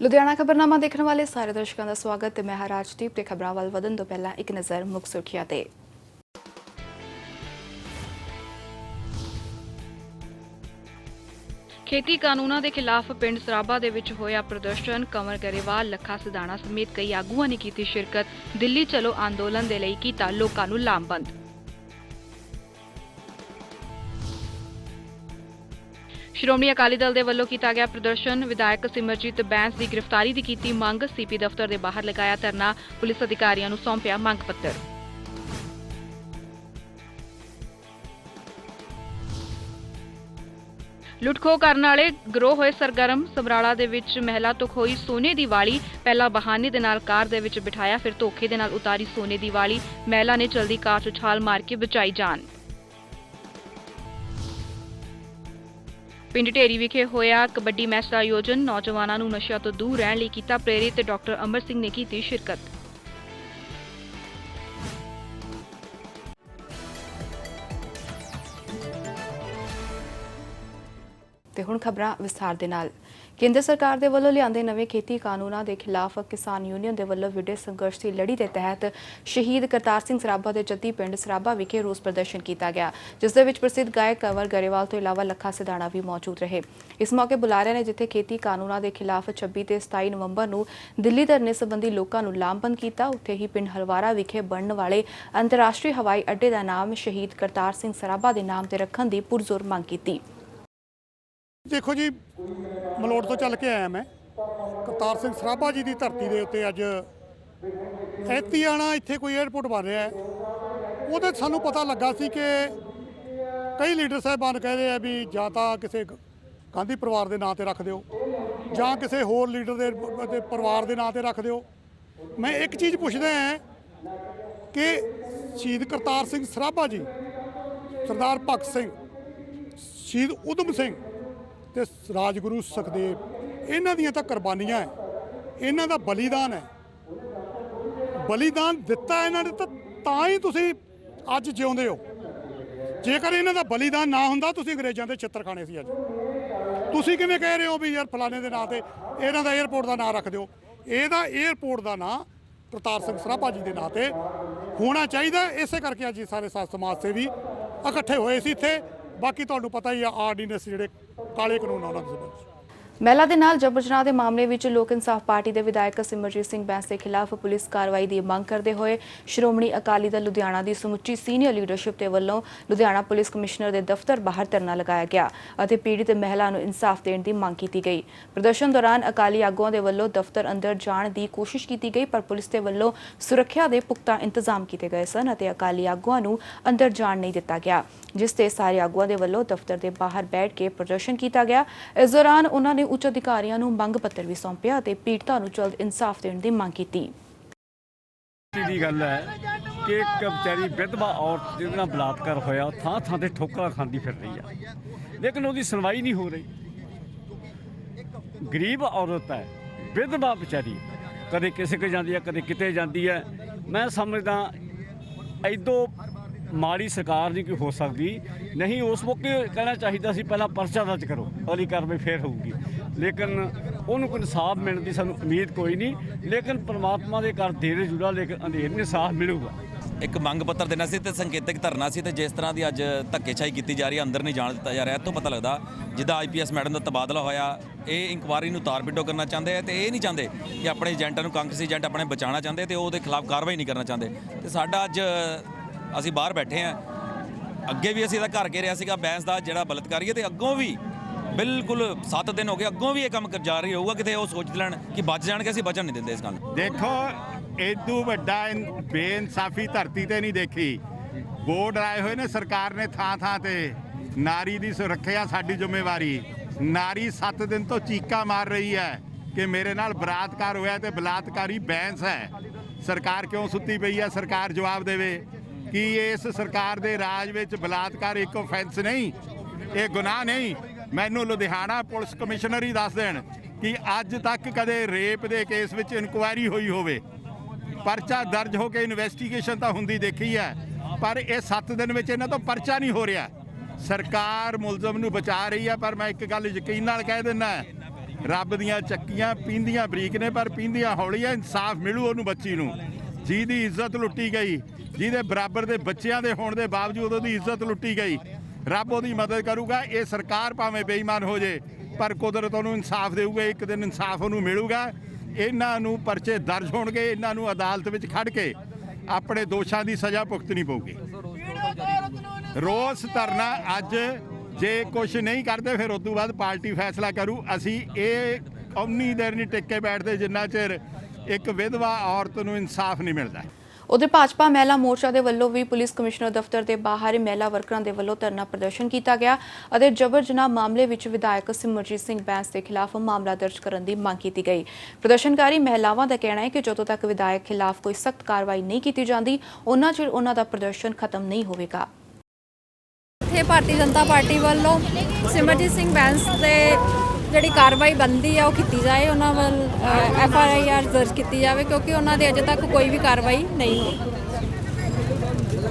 ਲੁਧਿਆਣਾ ਖਬਰਨਾਮਾ ਦੇਖਣ ਵਾਲੇ ਸਾਰੇ ਦਰਸ਼ਕਾਂ ਦਾ ਸਵਾਗਤ ਹੈ ਮੈਂ ਹਾਂ ਤੇ ਖਬਰਾਂ ਵੱਲ ਵਧਣ ਤੋਂ ਪਹਿਲਾਂ ਇੱਕ ਨਜ਼ਰ ਮੁੱਖ ਸੁਰਖੀਆਂ ਤੇ। ਖੇਤੀ ਕਾਨੂੰਨਾਂ ਦੇ ਖਿਲਾਫ ਪਿੰਡ ਸਰਾਬਾ ਦੇ ਵਿੱਚ ਹੋਇਆ ਪ੍ਰਦਰਸ਼ਨ ਕਮਰ ਗਰੇਵਾਲ, ਲੱਖਾ ਸਿਧਾਣਾ ਸਮੇਤ ਕਈ ਆਗੂਆਂ ਨੇ ਕੀਤੀ ਸ਼ਿਰਕਤ। ਦਿੱਲੀ ਚਲੋ ਅੰਦੋਲਨ ਦੇ ਲਈ ਕੀਤਾ ਲੋਕਾਂ ਨੂੰ ਲਾਮਬੰਦ। ਸ਼੍ਰੋਮਣੀ ਅਕਾਲੀ ਦਲ ਦੇ ਵੱਲੋਂ ਕੀਤਾ ਗਿਆ ਪ੍ਰਦਰਸ਼ਨ। ਵਿਧਾਇਕ ਸਿਮਰਜੀਤ ਬੈਂਸ ਦੀ ਗ੍ਰਿਫਤਾਰੀ ਦੀ ਕੀਤੀ ਮੰਗ। ਸੀਪੀ ਦਫ਼ਤਰ ਦੇ ਬਾਹਰ ਲਗਾਇਆ ਧਰਨਾ। ਪੁਲਿਸ ਅਧਿਕਾਰੀਆਂ ਨੂੰ ਸੌਂਪਿਆ ਮੰਗ ਪੱਤਰ। ਲੁੱਟਖੋ ਕਰਨ ਵਾਲੇ ਗਰੋਹ ਹੋਏ ਸਰਗਰਮ ਸਮਰਾਲਾ ਦੇ ਵਿੱਚ ਮਹਿਲਾ ਤੋਂ ਖੋਈ ਸੋਨੇ ਦੀ ਵਾਲੀ। ਪਹਿਲਾਂ ਬਹਾਨੇ ਦੇ ਨਾਲ ਕਾਰ ਦੇ ਵਿੱਚ ਬਿਠਾਇਆ, ਫਿਰ ਧੋਖੇ ਦੇ ਨਾਲ ਉਤਾਰੀ ਸੋਨੇ ਦੀ ਵਾਲੀ। ਮਹਿਲਾ ਨੇ ਚਲਦੀ ਕਾਰ 'ਚ ਛਾਲ ਮਾਰ ਕੇ ਬਚਾਈ ਜਾਨ। ਪਿੰਡ ਢੇਰੀ ਵਿਖੇ ਹੋਇਆ ਕਬੱਡੀ ਮੈਚ ਦਾ ਆਯੋਜਨ ਨੌਜਵਾਨਾਂ ਨੂੰ ਨਸ਼ਿਆਂ ਤੋਂ ਦੂਰ ਰਹਿਣ ਲਈ ਕੀਤਾ ਪ੍ਰੇਰਿਤ ਡਾਕਟਰ ਅਮਰ ਸਿੰਘ ਨੇ ਕੀਤੀ ਸ਼ਿਰਕਤ। ਤੇ ਹੁਣ ਖਬਰਾਂ ਵਿਸਥਾਰ ਦੇ ਨਾਲ। ਕੇਂਦਰ ਸਰਕਾਰ ਦੇ ਵੱਲੋਂ ਲਿਆਂਦੇ ਨਵੇਂ ਖੇਤੀ ਕਾਨੂੰਨਾਂ ਦੇ ਖਿਲਾਫ ਕਿਸਾਨ ਯੂਨੀਅਨ ਦੇ ਵੱਲੋਂ ਵਿੜੇ ਸੰਘਰਸ਼ ਦੀ ਲੜੀ ਦੇ ਤਹਿਤ ਸ਼ਹੀਦ ਕਰਤਾਰ ਸਿੰਘ ਸਰਾਭਾ ਦੇ ਜੱਦੀ ਪਿੰਡ ਸਰਾਭਾ ਵਿਖੇ ਰੋਸ ਪ੍ਰਦਰਸ਼ਨ ਕੀਤਾ ਗਿਆ, ਜਿਸ ਦੇ ਵਿੱਚ ਪ੍ਰਸਿੱਧ ਗਾਇਕ ਕੰਵਰ ਗਰੇਵਾਲ ਤੋਂ ਇਲਾਵਾ ਲੱਖਾ ਸਿਧਾਣਾ ਵੀ ਮੌਜੂਦ ਰਹੇ। ਇਸ ਮੌਕੇ ਬੁਲਾਰਿਆਂ ਨੇ ਜਿੱਥੇ ਖੇਤੀ ਕਾਨੂੰਨਾਂ ਦੇ ਖਿਲਾਫ 26 ਤੇ 27 ਨਵੰਬਰ ਨੂੰ ਦਿੱਲੀ ਧਰਨੇ ਸੰਬੰਧੀ ਲੋਕਾਂ ਨੂੰ ਲਾਮਬੰਦ ਕੀਤਾ। ਉੱਥੇ ਹੀ ਪਿੰਡ ਹਲਵਾਰਾ ਵਿਖੇ ਬਣਨ ਵਾਲੇ ਅੰਤਰਰਾਸ਼ਟਰੀ ਹਵਾਈ ਅੱਡੇ ਦਾ ਨਾਮ ਸ਼ਹੀਦ ਕਰਤਾਰ ਸਿੰਘ ਸਰਾਭਾ ਦੇ ਨਾਮ ਤੇ ਰੱਖਣ ਦੀ ਪੁਰਜ਼ੋਰ ਮੰਗ ਕੀਤੀ। ਦੇਖੋ ਜੀ, ਮਲੋਟ ਤੋਂ ਚੱਲ ਕੇ ਆਇਆ ਮੈਂ। ਕਰਤਾਰ ਸਿੰਘ ਸਰਾਭਾ ਜੀ ਦੀ ਧਰਤੀ ਦੇ ਉੱਤੇ ਅੱਜ ਐਤੀਆਣਾ ਇੱਥੇ ਕੋਈ 에ਅਰਪੋਰਟ ਬਣ ਰਿਹਾ ਹੈ। ਉਹਦੇ 'ਚ ਸਾਨੂੰ ਪਤਾ ਲੱਗਾ ਸੀ ਕਿ ਕਈ ਲੀਡਰ ਸਾਹਿਬਾਨ ਕਹਿ ਰਹੇ ਆ ਵੀ ਜਾਂ ਤਾਂ ਕਿਸੇ ਗਾਂਧੀ ਪਰਿਵਾਰ ਦੇ ਨਾਂ ਤੇ ਰੱਖ ਦਿਓ, ਜਾਂ ਕਿਸੇ ਹੋਰ ਲੀਡਰ ਦੇ ਦੇ ਪਰਿਵਾਰ ਦੇ ਨਾਂ ਤੇ ਰੱਖ ਦਿਓ। ਮੈਂ ਇੱਕ ਚੀਜ਼ ਪੁੱਛਦਾ ਹਾਂ ਕਿ ਸ਼ਹੀਦ ਕਰਤਾਰ ਸਿੰਘ ਸਰਾਭਾ ਜੀ, ਸਰਦਾਰ ਭਗਤ ਸਿੰਘ, ਸ਼ਹੀਦ ਉਦਮ ਸਿੰਘ ਤੇ ਰਾਜਗੁਰੂ ਸੁਖਦੇਵ, ਇਹਨਾਂ ਦੀਆਂ ਤਾਂ ਕੁਰਬਾਨੀਆਂ ਹੈ ਇਹਨਾਂ ਦਾ ਬਲੀਦਾਨ ਹੈ ਬਲੀਦਾਨ ਦਿੱਤਾ ਇਹਨਾਂ ਨੇ ਤਾਂ ਤਾਂ ਹੀ ਤੁਸੀਂ ਅੱਜ ਜਿਉਂਦੇ ਹੋ। ਜੇਕਰ ਇਹਨਾਂ ਦਾ ਬਲੀਦਾਨ ਨਾ ਹੁੰਦਾ, ਤੁਸੀਂ ਅੰਗਰੇਜ਼ਾਂ ਦੇ ਛਿੱਤਰ ਖਾਣੇ ਸੀ ਅੱਜ। ਤੁਸੀਂ ਕਿਵੇਂ ਕਹਿ ਰਹੇ ਹੋ ਵੀ ਯਾਰ ਫਲਾਣੇ ਦੇ ਨਾਂ ਤੇ ਇਹਨਾਂ ਦਾ 에ਅਰਪੋਰਟ ਦਾ ਨਾਂ ਰੱਖ ਦਿਓ? ਇਹਦਾ 에ਅਰਪੋਰਟ ਦਾ ਨਾਂ ਕਰਤਾਰ ਸਿੰਘ ਸਰਾਭਾ ਜੀ ਦੇ ਨਾਂ ਤੇ ਹੋਣਾ ਚਾਹੀਦਾ। ਇਸੇ ਕਰਕੇ ਅੱਜ ਸਾਰੇ ਸਾਥ ਸਮਾਜ ਸੇਵੀ ਇਕੱਠੇ ਹੋਏ ਸੀ ਇੱਥੇ। ਬਾਕੀ ਤੁਹਾਨੂੰ ਪਤਾ ਹੀ ਆ, ਆਰਡੀਨੈਂਸ ਜਿਹੜੇ ਕਾਲੇ ਕਾਨੂੰਨ ਆ ਉਹਨਾਂ ਦੇ ਸੰਬੰਧ 'ਚ। ਮਹਿਲਾ ਦੇ ਨਾਲ ਜਬਰ ਜਨਾਹ ਦੇ ਮਾਮਲੇ ਵਿੱਚ ਲੋਕ ਇਨਸਾਫ ਪਾਰਟੀ ਦੇ ਵਿਧਾਇਕ ਸਿਮਰਜੀਤ ਸਿੰਘ ਬੈਂਸ ਦੇ ਖਿਲਾਫ ਪੁਲਿਸ ਕਾਰਵਾਈ ਦੀ ਮੰਗ ਕਰਦੇ ਹੋਏ ਸ਼੍ਰੋਮਣੀ ਅਕਾਲੀ ਦਲ ਲੁਧਿਆਣਾ ਦੀ ਸਮੁੱਚੀ ਸੀਨੀਅਰ ਲੀਡਰਸ਼ਿਪ ਦੇ ਵੱਲੋਂ ਲੁਧਿਆਣਾ ਪੁਲਿਸ ਕਮਿਸ਼ਨਰ ਦੇ ਦਫ਼ਤਰ ਬਾਹਰ ਧਰਨਾ ਲਗਾਇਆ ਗਿਆ ਅਤੇ ਪੀੜਿਤ ਮਹਿਲਾ ਨੂੰ ਇਨਸਾਫ ਦੇਣ ਦੀ ਮੰਗ ਕੀਤੀ ਗਈ। ਪ੍ਰਦਰਸ਼ਨ ਦੌਰਾਨ ਅਕਾਲੀ ਆਗੂਆਂ ਦੇ ਵੱਲੋਂ ਦਫ਼ਤਰ ਅੰਦਰ ਜਾਣ ਦੀ ਕੋਸ਼ਿਸ਼ ਕੀਤੀ ਗਈ, ਪਰ ਪੁਲਿਸ ਦੇ ਵੱਲੋਂ ਸੁਰੱਖਿਆ ਦੇ ਪੁਖਤਾ ਇੰਤਜ਼ਾਮ ਕੀਤੇ ਗਏ ਸਨ ਅਤੇ ਅਕਾਲੀ ਆਗੂਆਂ ਨੂੰ ਅੰਦਰ ਜਾਣ ਨਹੀਂ ਦਿੱਤਾ ਗਿਆ, ਜਿਸ ਤੇ ਸਾਰੇ ਆਗੂਆਂ ਦੇ ਵੱਲੋਂ ਦਫ਼ਤਰ ਦੇ ਬਾਹਰ ਬੈਠ ਕੇ ਪ੍ਰਦਰਸ਼ਨ ਕੀਤਾ ਗਿਆ। ਇਸ ਦੌਰਾਨ ਉਹਨਾਂ ਨੇ ਉੱਚ ਅਧਿਕਾਰੀਆਂ ਨੂੰ ਮੰਗ ਪੱਤਰ ਵੀ ਸੌਂਪਿਆ ਅਤੇ ਪੀੜਤਾਂ ਨੂੰ ਜਲਦ ਇਨਸਾਫ ਦੇਣ ਦੀ ਮੰਗ ਕੀਤੀ। ਦੀ ਗੱਲ ਹੈ ਕਿ ਇੱਕ ਵਿਚਾਰੀ ਵਿਧਵਾ ਔਰਤ ਜਿਹਦੇ ਨਾਲ ਬਲਾਤਕਾਰ ਹੋਇਆ ਥਾਂ ਥਾਂ ਤੇ ਠੋਕਰਾਂ ਖਾਂਦੀ ਫਿਰ ਰਹੀ ਆ। ਲੇਕਿਨ ਉਹਦੀ ਸੁਣਵਾਈ ਨਹੀਂ ਹੋ ਰਹੀ। ਗਰੀਬ ਔਰਤ ਹੈ, ਵਿਧਵਾ ਵਿਚਾਰੀ, ਕਦੇ ਕਿਸੇ ਕੇ ਜਾਂਦੀ ਹੈ, ਕਦੇ ਕਿਤੇ ਜਾਂਦੀ ਹੈ। ਮੈਂ ਸਮਝਦਾ ਐਦੋਂ ਮਾੜੀ ਸਰਕਾਰ ਨਹੀਂ ਕੋਈ ਹੋ ਸਕਦੀ। ਨਹੀਂ, ਉਸ ਮੌਕੇ ਕਹਿਣਾ ਚਾਹੀਦਾ ਸੀ, ਪਹਿਲਾਂ ਪਰਚਾ ਦਰਜ ਕਰੋ, ਅਗਲੀ ਕਾਰਵਾਈ ਫੇਰ ਹੋਊਗੀ। ਲੇਕਿਨ ਉਹਨੂੰ ਕੋਈ ਇਨਸਾਫ ਮਿਲਣ ਦੀ ਸਾਨੂੰ ਉਮੀਦ ਕੋਈ ਨਹੀਂ। ਲੇਕਿਨ ਪ੍ਰਮਾਤਮਾ ਦੇ ਘਰ ਦੇਰੇ ਜੁੜਾ, ਲੇਕਿਨ ਅੰਧੇਰ ਨੂੰ ਇਨਸਾਫ ਮਿਲੂਗਾ। ਇੱਕ ਮੰਗ ਪੱਤਰ ਦੇਣਾ ਸੀ ਤੇ ਸੰਕੇਤਕ ਧਰਨਾ ਸੀ ਤੇ ਜਿਸ ਤਰ੍ਹਾਂ ਦੀ ਅੱਜ ਧੱਕੇਸ਼ਾਹੀ ਕੀਤੀ ਜਾ ਰਹੀ ਹੈ, ਅੰਦਰ ਨਹੀਂ ਜਾਣ ਦਿੱਤਾ ਜਾ ਰਿਹਾ। ਇਹ ਤੋਂ ਪਤਾ ਲੱਗਦਾ ਜਿੱਦਾਂ ਆਈਪੀਐਸ ਮੈਡਮ ਦਾ ਤਬਾਦਲਾ ਹੋਇਆ, ਇਹ ਇਨਕੁਆਰੀ ਨੂੰ ਤਾਰ-ਪਿੱਟੋ ਕਰਨਾ ਚਾਹੁੰਦੇ ਆ ਤੇ ਇਹ ਨਹੀਂ ਚਾਹੁੰਦੇ ਕਿ ਆਪਣੇ ਏਜੰਟਾਂ ਨੂੰ ਕਾਂਗਰਸੀ ਏਜੰਟ ਆਪਣੇ ਬਚਾਉਣਾ ਚਾਹੁੰਦੇ ਤੇ ਉਹਦੇ ਖਿਲਾਫ ਕਾਰਵਾਈ ਨਹੀਂ ਕਰਨਾ ਚਾਹੁੰਦੇ। ਤੇ ਸਾਡਾ ਅੱਜ ਅਸੀਂ ਬਾਹਰ ਬੈਠੇ ਆ ਅੱਗੇ ਵੀ ਅਸੀਂ ਇਹਦਾ ਘਰ ਘੇਰਿਆ ਸੀਗਾ, ਬੈਂਸ ਦਾ ਜਿਹੜਾ ਬਲਤਕਾਰੀ ਹੈ ਤੇ ਅੱਗੋਂ ਵੀ ਬਿਲਕੁਲ 7 ਦਿਨ ਹੋ ਗਏ, ਅੱਗੋਂ ਵੀ ਇਹ ਕੰਮ ਕਰ- ਜਾਰੀ ਹੋਊਗਾ, ਕਿਤੇ ਉਹ ਸੋਚ ਲੈਣ ਕਿ ਬਚ ਜਾਣਗੇ, ਅਸੀਂ ਬਚਣ ਨਹੀਂ ਦਿੰਦੇ ਇਸ ਗੱਲ ਨੂੰ। ਦੇਖੋ ਇਦੋਂ ਵੱਡਾ ਬੇਇਨਸਾਫੀ ਧਰਤੀ ਤੇ ਨਹੀਂ ਦੇਖੀ। ਬੋਰਡ ਆਏ ਹੋਏ ਨੇ, ਸਰਕਾਰ ਨੇ ਥਾਂ ਥਾਂ ਤੇ। ਨਾਰੀ ਦੀ ਸੁਰੱਖਿਆ ਸਾਡੀ ਜ਼ਿੰਮੇਵਾਰੀ। ਨਾਰੀ 7 ਦਿਨ ਤੋਂ ਚੀਕਾ ਮਾਰ ਰਹੀ ਹੈ ਕਿ ਮੇਰੇ ਨਾਲ ਬਲਾਤਕਾਰ ਹੋਇਆ ਤੇ ਬਲਾਤਕਾਰੀ ਬੈਂਸ ਹੈ। ਸਰਕਾਰ ਕਿਉਂ ਸੁੱਤੀ ਪਈ ਹੈ? ਸਰਕਾਰ ਜਵਾਬ ਦੇਵੇ। ਕਿ ਇਸ ਸਰਕਾਰ ਦੇ ਰਾਜ ਵਿੱਚ ਬਲਾਤਕਾਰ ਇੱਕ ਆਫੈਂਸ ਨਹੀਂ, ਇਹ ਗੁਨਾਹ ਨਹੀਂ? ਮੈਨੂੰ ਲੁਧਿਆਣਾ ਪੁਲਿਸ ਕਮਿਸ਼ਨਰ ਹੀ ਦੱਸ ਦੇਣ ਕਿ ਅੱਜ ਤੱਕ ਕਦੇ ਰੇਪ ਦੇ ਕੇਸ ਵਿੱਚ ਇਨਕੁਆਇਰੀ ਹੋਈ ਹੋਵੇ। ਪਰਚਾ ਦਰਜ ਹੋ ਕੇ ਇਨਵੈਸਟੀਗੇਸ਼ਨ ਤਾਂ ਹੁੰਦੀ ਦੇਖੀ ਹੈ, ਪਰ ਇਹ 7 ਦਿਨ ਵਿੱਚ ਇਹਨਾਂ ਤੋਂ ਪਰਚਾ ਨਹੀਂ ਹੋ ਰਿਹਾ। ਸਰਕਾਰ ਮੁਲਜ਼ਮ ਨੂੰ ਬਚਾ ਰਹੀ ਹੈ, ਪਰ ਮੈਂ ਇੱਕ ਗੱਲ ਯਕੀਨ ਨਾਲ ਕਹਿ ਦਿੰਦਾ ਰੱਬ ਦੀਆਂ ਚੱਕੀਆਂ ਪੀਂਦੀਆਂ ਬਰੀਕ ਨੇ, ਪਰ ਪੀਂਦੀਆਂ ਹੌਲੀ ਹੌਲੀਆਂ ਇਨਸਾਫ ਮਿਲੂ ਉਹਨੂੰ ਬੱਚੀ ਨੂੰ। ਜਿਹਦੀ ਇੱਜ਼ਤ ਲੁੱਟੀ ਗਈ, ਜਿਹਦੇ ਬਰਾਬਰ ਦੇ ਬੱਚਿਆਂ ਦੇ ਹੋਣ ਦੇ ਬਾਵਜੂਦ ਉਹਦੀ ਇੱਜ਼ਤ ਲੁੱਟੀ ਗਈ ਰੱਬ ਉਹਦੀ ਮਦਦ ਕਰੂਗਾ, ਇਹ ਸਰਕਾਰ ਭਾਵੇਂ ਬੇਈਮਾਨ ਹੋ ਜੇ, ਪਰ ਕੁਦਰਤ ਉਹਨੂੰ ਇਨਸਾਫ ਦੇਊਗਾ, ਇੱਕ ਦਿਨ ਇਨਸਾਫ ਉਹਨੂੰ ਮਿਲੂਗਾ। ਇਹਨਾਂ ਨੂੰ ਪਰਚੇ ਦਰਜ ਹੋਣਗੇ, ਇਹਨਾਂ ਨੂੰ ਅਦਾਲਤ ਵਿੱਚ ਖੜ ਕੇ ਆਪਣੇ ਦੋਸ਼ਾਂ ਦੀ ਸਜ਼ਾ ਭੁਗਤਣੀ ਪਊਗੀ। ਰੋਸ ਧਰਨਾ ਅੱਜ ਜੇ ਕੁਝ ਨਹੀਂ ਕਰਦੇ, ਫਿਰ ਉਸ ਤੋਂ ਬਾਅਦ ਪਾਰਟੀ ਫੈਸਲਾ ਕਰੂ। ਅਸੀਂ ਇਹ ਉਨੀ ਦੇਰ ਨਹੀਂ ਟਿੱਕੇ ਬੈਠਦੇ ਜਿੰਨਾ ਚਿਰ ਇੱਕ ਵਿਧਵਾ ਔਰਤ ਨੂੰ ਇਨਸਾਫ ਨਹੀਂ ਮਿਲਦਾ। ਉਧਰ ਭਾਜਪਾ ਮਹਿਲਾ ਮੋਰਚਾ ਦੇ ਵੱਲੋਂ ਵੀ ਪੁਲਿਸ ਕਮਿਸ਼ਨਰ ਦਫ਼ਤਰ ਦੇ ਬਾਹਰ ਮਹਿਲਾ ਵਰਕਰਾਂ ਦੇ ਵੱਲੋਂ ਧਰਨਾ ਪ੍ਰਦਰਸ਼ਨ ਕੀਤਾ ਗਿਆ ਅਤੇ ਜਬਰ ਜਨਾਹ ਮਾਮਲੇ ਵਿੱਚ ਵਿਧਾਇਕ ਸਿਮਰਜੀਤ ਸਿੰਘ ਬੈਂਸ ਦੇ ਖਿਲਾਫ ਮਾਮਲਾ ਦਰਜ ਕਰਨ ਦੀ ਮੰਗ ਕੀਤੀ ਗਈ। ਪ੍ਰਦਰਸ਼ਨਕਾਰੀ ਮਹਿਲਾਵਾਂ ਦਾ ਕਹਿਣਾ ਹੈ ਕਿ ਜਦੋਂ ਤੱਕ ਵਿਧਾਇਕ ਖਿਲਾਫ ਕੋਈ ਸਖਤ ਕਾਰਵਾਈ ਨਹੀਂ ਕੀਤੀ ਜਾਂਦੀ, ਉਹਨਾਂ ਚਿਰ ਉਹਨਾਂ ਦਾ ਪ੍ਰਦਰਸ਼ਨ ਖਤਮ ਨਹੀਂ ਹੋਵੇਗਾ। ਇੱਥੇ ਭਾਰਤੀ ਜਨਤਾ ਪਾਰਟੀ ਵੱਲੋਂ ਸਿਮਰਜੀਤ ਸਿੰਘ ਬੈਂਸ ਦੇ ਜਿਹੜੀ ਕਾਰਵਾਈ ਬੰਦੀ ਆ ਉਹ ਕੀਤੀ ਜਾਏ, ਉਹਨਾਂ ਵੱਲ ਐਫ ਆਰ ਆਈ ਆਰ ਦਰਜ ਕੀਤੀ ਜਾਵੇ, ਕਿਉਂਕਿ ਉਹਨਾਂ ਦੇ ਅਜੇ ਤੱਕ ਕੋਈ ਵੀ ਕਾਰਵਾਈ ਨਹੀਂ ਹੋਈ।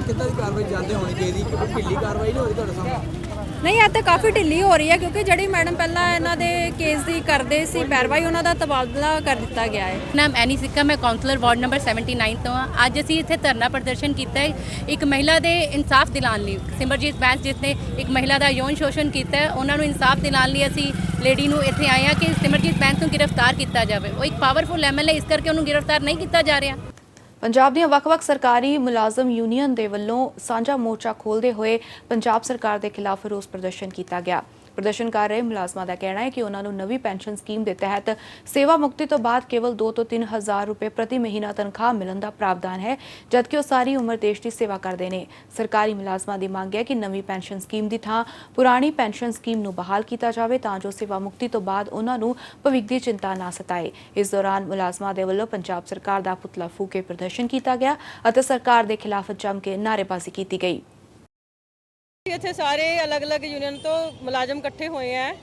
ਕਿੱਦਾਂ ਦੀ ਕਾਰਵਾਈ ਜਾਂਦੇ ਹੋਣੀ ਚਾਹੀਦੀ ਕਿ ਢਿੱਲੀ ਕਾਰਵਾਈ ਨਹੀਂ ਹੋਈ ਤੁਹਾਡੇ ਸਾਹਮਣੇ? ਨਹੀਂ, ਇਹ ਤਾਂ ਕਾਫੀ ਢਿੱਲੀ ਹੋ ਰਹੀ ਹੈ ਕਿਉਂਕਿ ਜਿਹੜੀ ਮੈਡਮ ਪਹਿਲਾਂ ਇਹਨਾਂ ਦੇ ਕੇਸ ਦੀ ਕਰਦੇ ਸੀ ਪੈਰਵਾਈ ਉਹਨਾਂ ਦਾ ਤਬਾਦਲਾ ਕਰ ਦਿੱਤਾ ਗਿਆ ਹੈ। ਨਾਮ ਐਨੀ ਸਿੱਕਾ ਮੈਂ ਕਾਉਂਸਲਰ ਵਾਰਡ ਨੰਬਰ 79 ਤੋਂ ਹਾਂ। ਅੱਜ ਅਸੀਂ ਇੱਥੇ ਧਰਨਾ ਪ੍ਰਦਰਸ਼ਨ ਕੀਤਾ ਹੈ। ਇੱਕ ਮਹਿਲਾ ਦੇ ਇਨਸਾਫ ਦਿਲਾਉਣ ਲਈ, ਸਿਮਰਜੀਤ ਬੈਂਸ ਜਿਸ ਨੇ ਇੱਕ ਮਹਿਲਾ ਦਾ ਯੌਨ ਸ਼ੋਸ਼ਣ ਕੀਤਾ ਹੈ, ਉਹਨਾਂ ਨੂੰ ਇਨਸਾਫ ਦਿਲਾਉਣ ਲਈ ਅਸੀਂ ਲੇਡੀ ਨੂੰ ਇੱਥੇ ਆਏ ਹਾਂ ਕਿ ਸਿਮਰਜੀਤ ਬੈਂਸ ਨੂੰ ਗ੍ਰਿਫਤਾਰ ਕੀਤਾ ਜਾਵੇ। ਉਹ ਇੱਕ ਪਾਵਰਫੁਲ ਐਮਐਲਏ ਇਸ ਕਰਕੇ ਉਹਨੂੰ ਗ੍ਰਿਫਤਾਰ ਨਹੀਂ ਕੀਤਾ ਜਾ ਰਿਹਾ। ਪੰਜਾਬ ਦੀਆਂ ਵੱਖ-ਵੱਖ ਸਰਕਾਰੀ ਮੁਲਾਜ਼ਮ ਯੂਨੀਅਨ ਦੇ ਵੱਲੋਂ ਸਾਂਝਾ ਮੋਰਚਾ ਖੋਲ੍ਹਦੇ ਹੋਏ ਪੰਜਾਬ ਸਰਕਾਰ ਦੇ ਖਿਲਾਫ ਰੋਸ ਪ੍ਰਦਰਸ਼ਨ ਕੀਤਾ ਗਿਆ। ਪ੍ਰਦਰਸ਼ਨ ਕਰ ਰਹੇ ਮੁਲਾਜ਼ਮਾਂ ਦਾ ਕਹਿਣਾ ਹੈ ਕਿ ਉਹਨਾਂ ਨੂੰ ਨਵੀਂ ਪੈਨਸ਼ਨ ਸਕੀਮ ਦੇ ਤਹਿਤ ਸੇਵਾ ਮੁਕਤੀ ਤੋਂ ਬਾਅਦ ਕੇਵਲ 2 ਤੋਂ 3 ਰੁਪਏ ਪ੍ਰਤੀ ਮਹੀਨਾ ਤਨਖਾਹ ਮਿਲਣ ਦਾ ਪ੍ਰਾਵਧਾਨ ਹੈ, ਜਦਕਿ ਉਹ ਸਾਰੀ ਉਮਰ ਦੇਸ਼ ਦੀ ਸੇਵਾ ਕਰਦੇ ਨੇ। ਸਰਕਾਰੀ ਮੁਲਾਜ਼ਮਾਂ ਦੀ ਮੰਗ ਹੈ ਕਿ ਨਵੀਂ ਪੈਨਸ਼ਨ ਸਕੀਮ ਦੀ ਥਾਂ ਪੁਰਾਣੀ ਪੈਨਸ਼ਨ ਸਕੀਮ ਨੂੰ ਬਹਾਲ ਕੀਤਾ ਜਾਵੇ ਤਾਂ ਜੋ ਸੇਵਾ ਮੁਕਤੀ ਤੋਂ ਬਾਅਦ ਉਹਨਾਂ ਨੂੰ ਭਵਿੱਖ ਦੀ ਚਿੰਤਾ ਨਾ ਸਤਾਏ। ਇਸ ਦੌਰਾਨ ਮੁਲਾਜ਼ਮਾਂ ਦੇ ਵੱਲੋਂ ਪੰਜਾਬ ਸਰਕਾਰ ਦਾ ਪੁਤਲਾ ਫੂਕੇ ਪ੍ਰਦਰਸ਼ਨ ਕੀਤਾ ਗਿਆ ਅਤੇ ਸਰਕਾਰ ਦੇ ਖਿਲਾਫ ਜੰਮ ਕੇ ਨਾਅਰੇਬਾਜ਼ੀ ਕੀਤੀ ਗਈ। ਇੱਥੇ ਸਾਰੇ ਅਲੱਗ-ਅਲੱਗ ਯੂਨੀਅਨ ਤੋਂ ਮੁਲਾਜ਼ਮ ਇਕੱਠੇ ਹੋਏ ਆ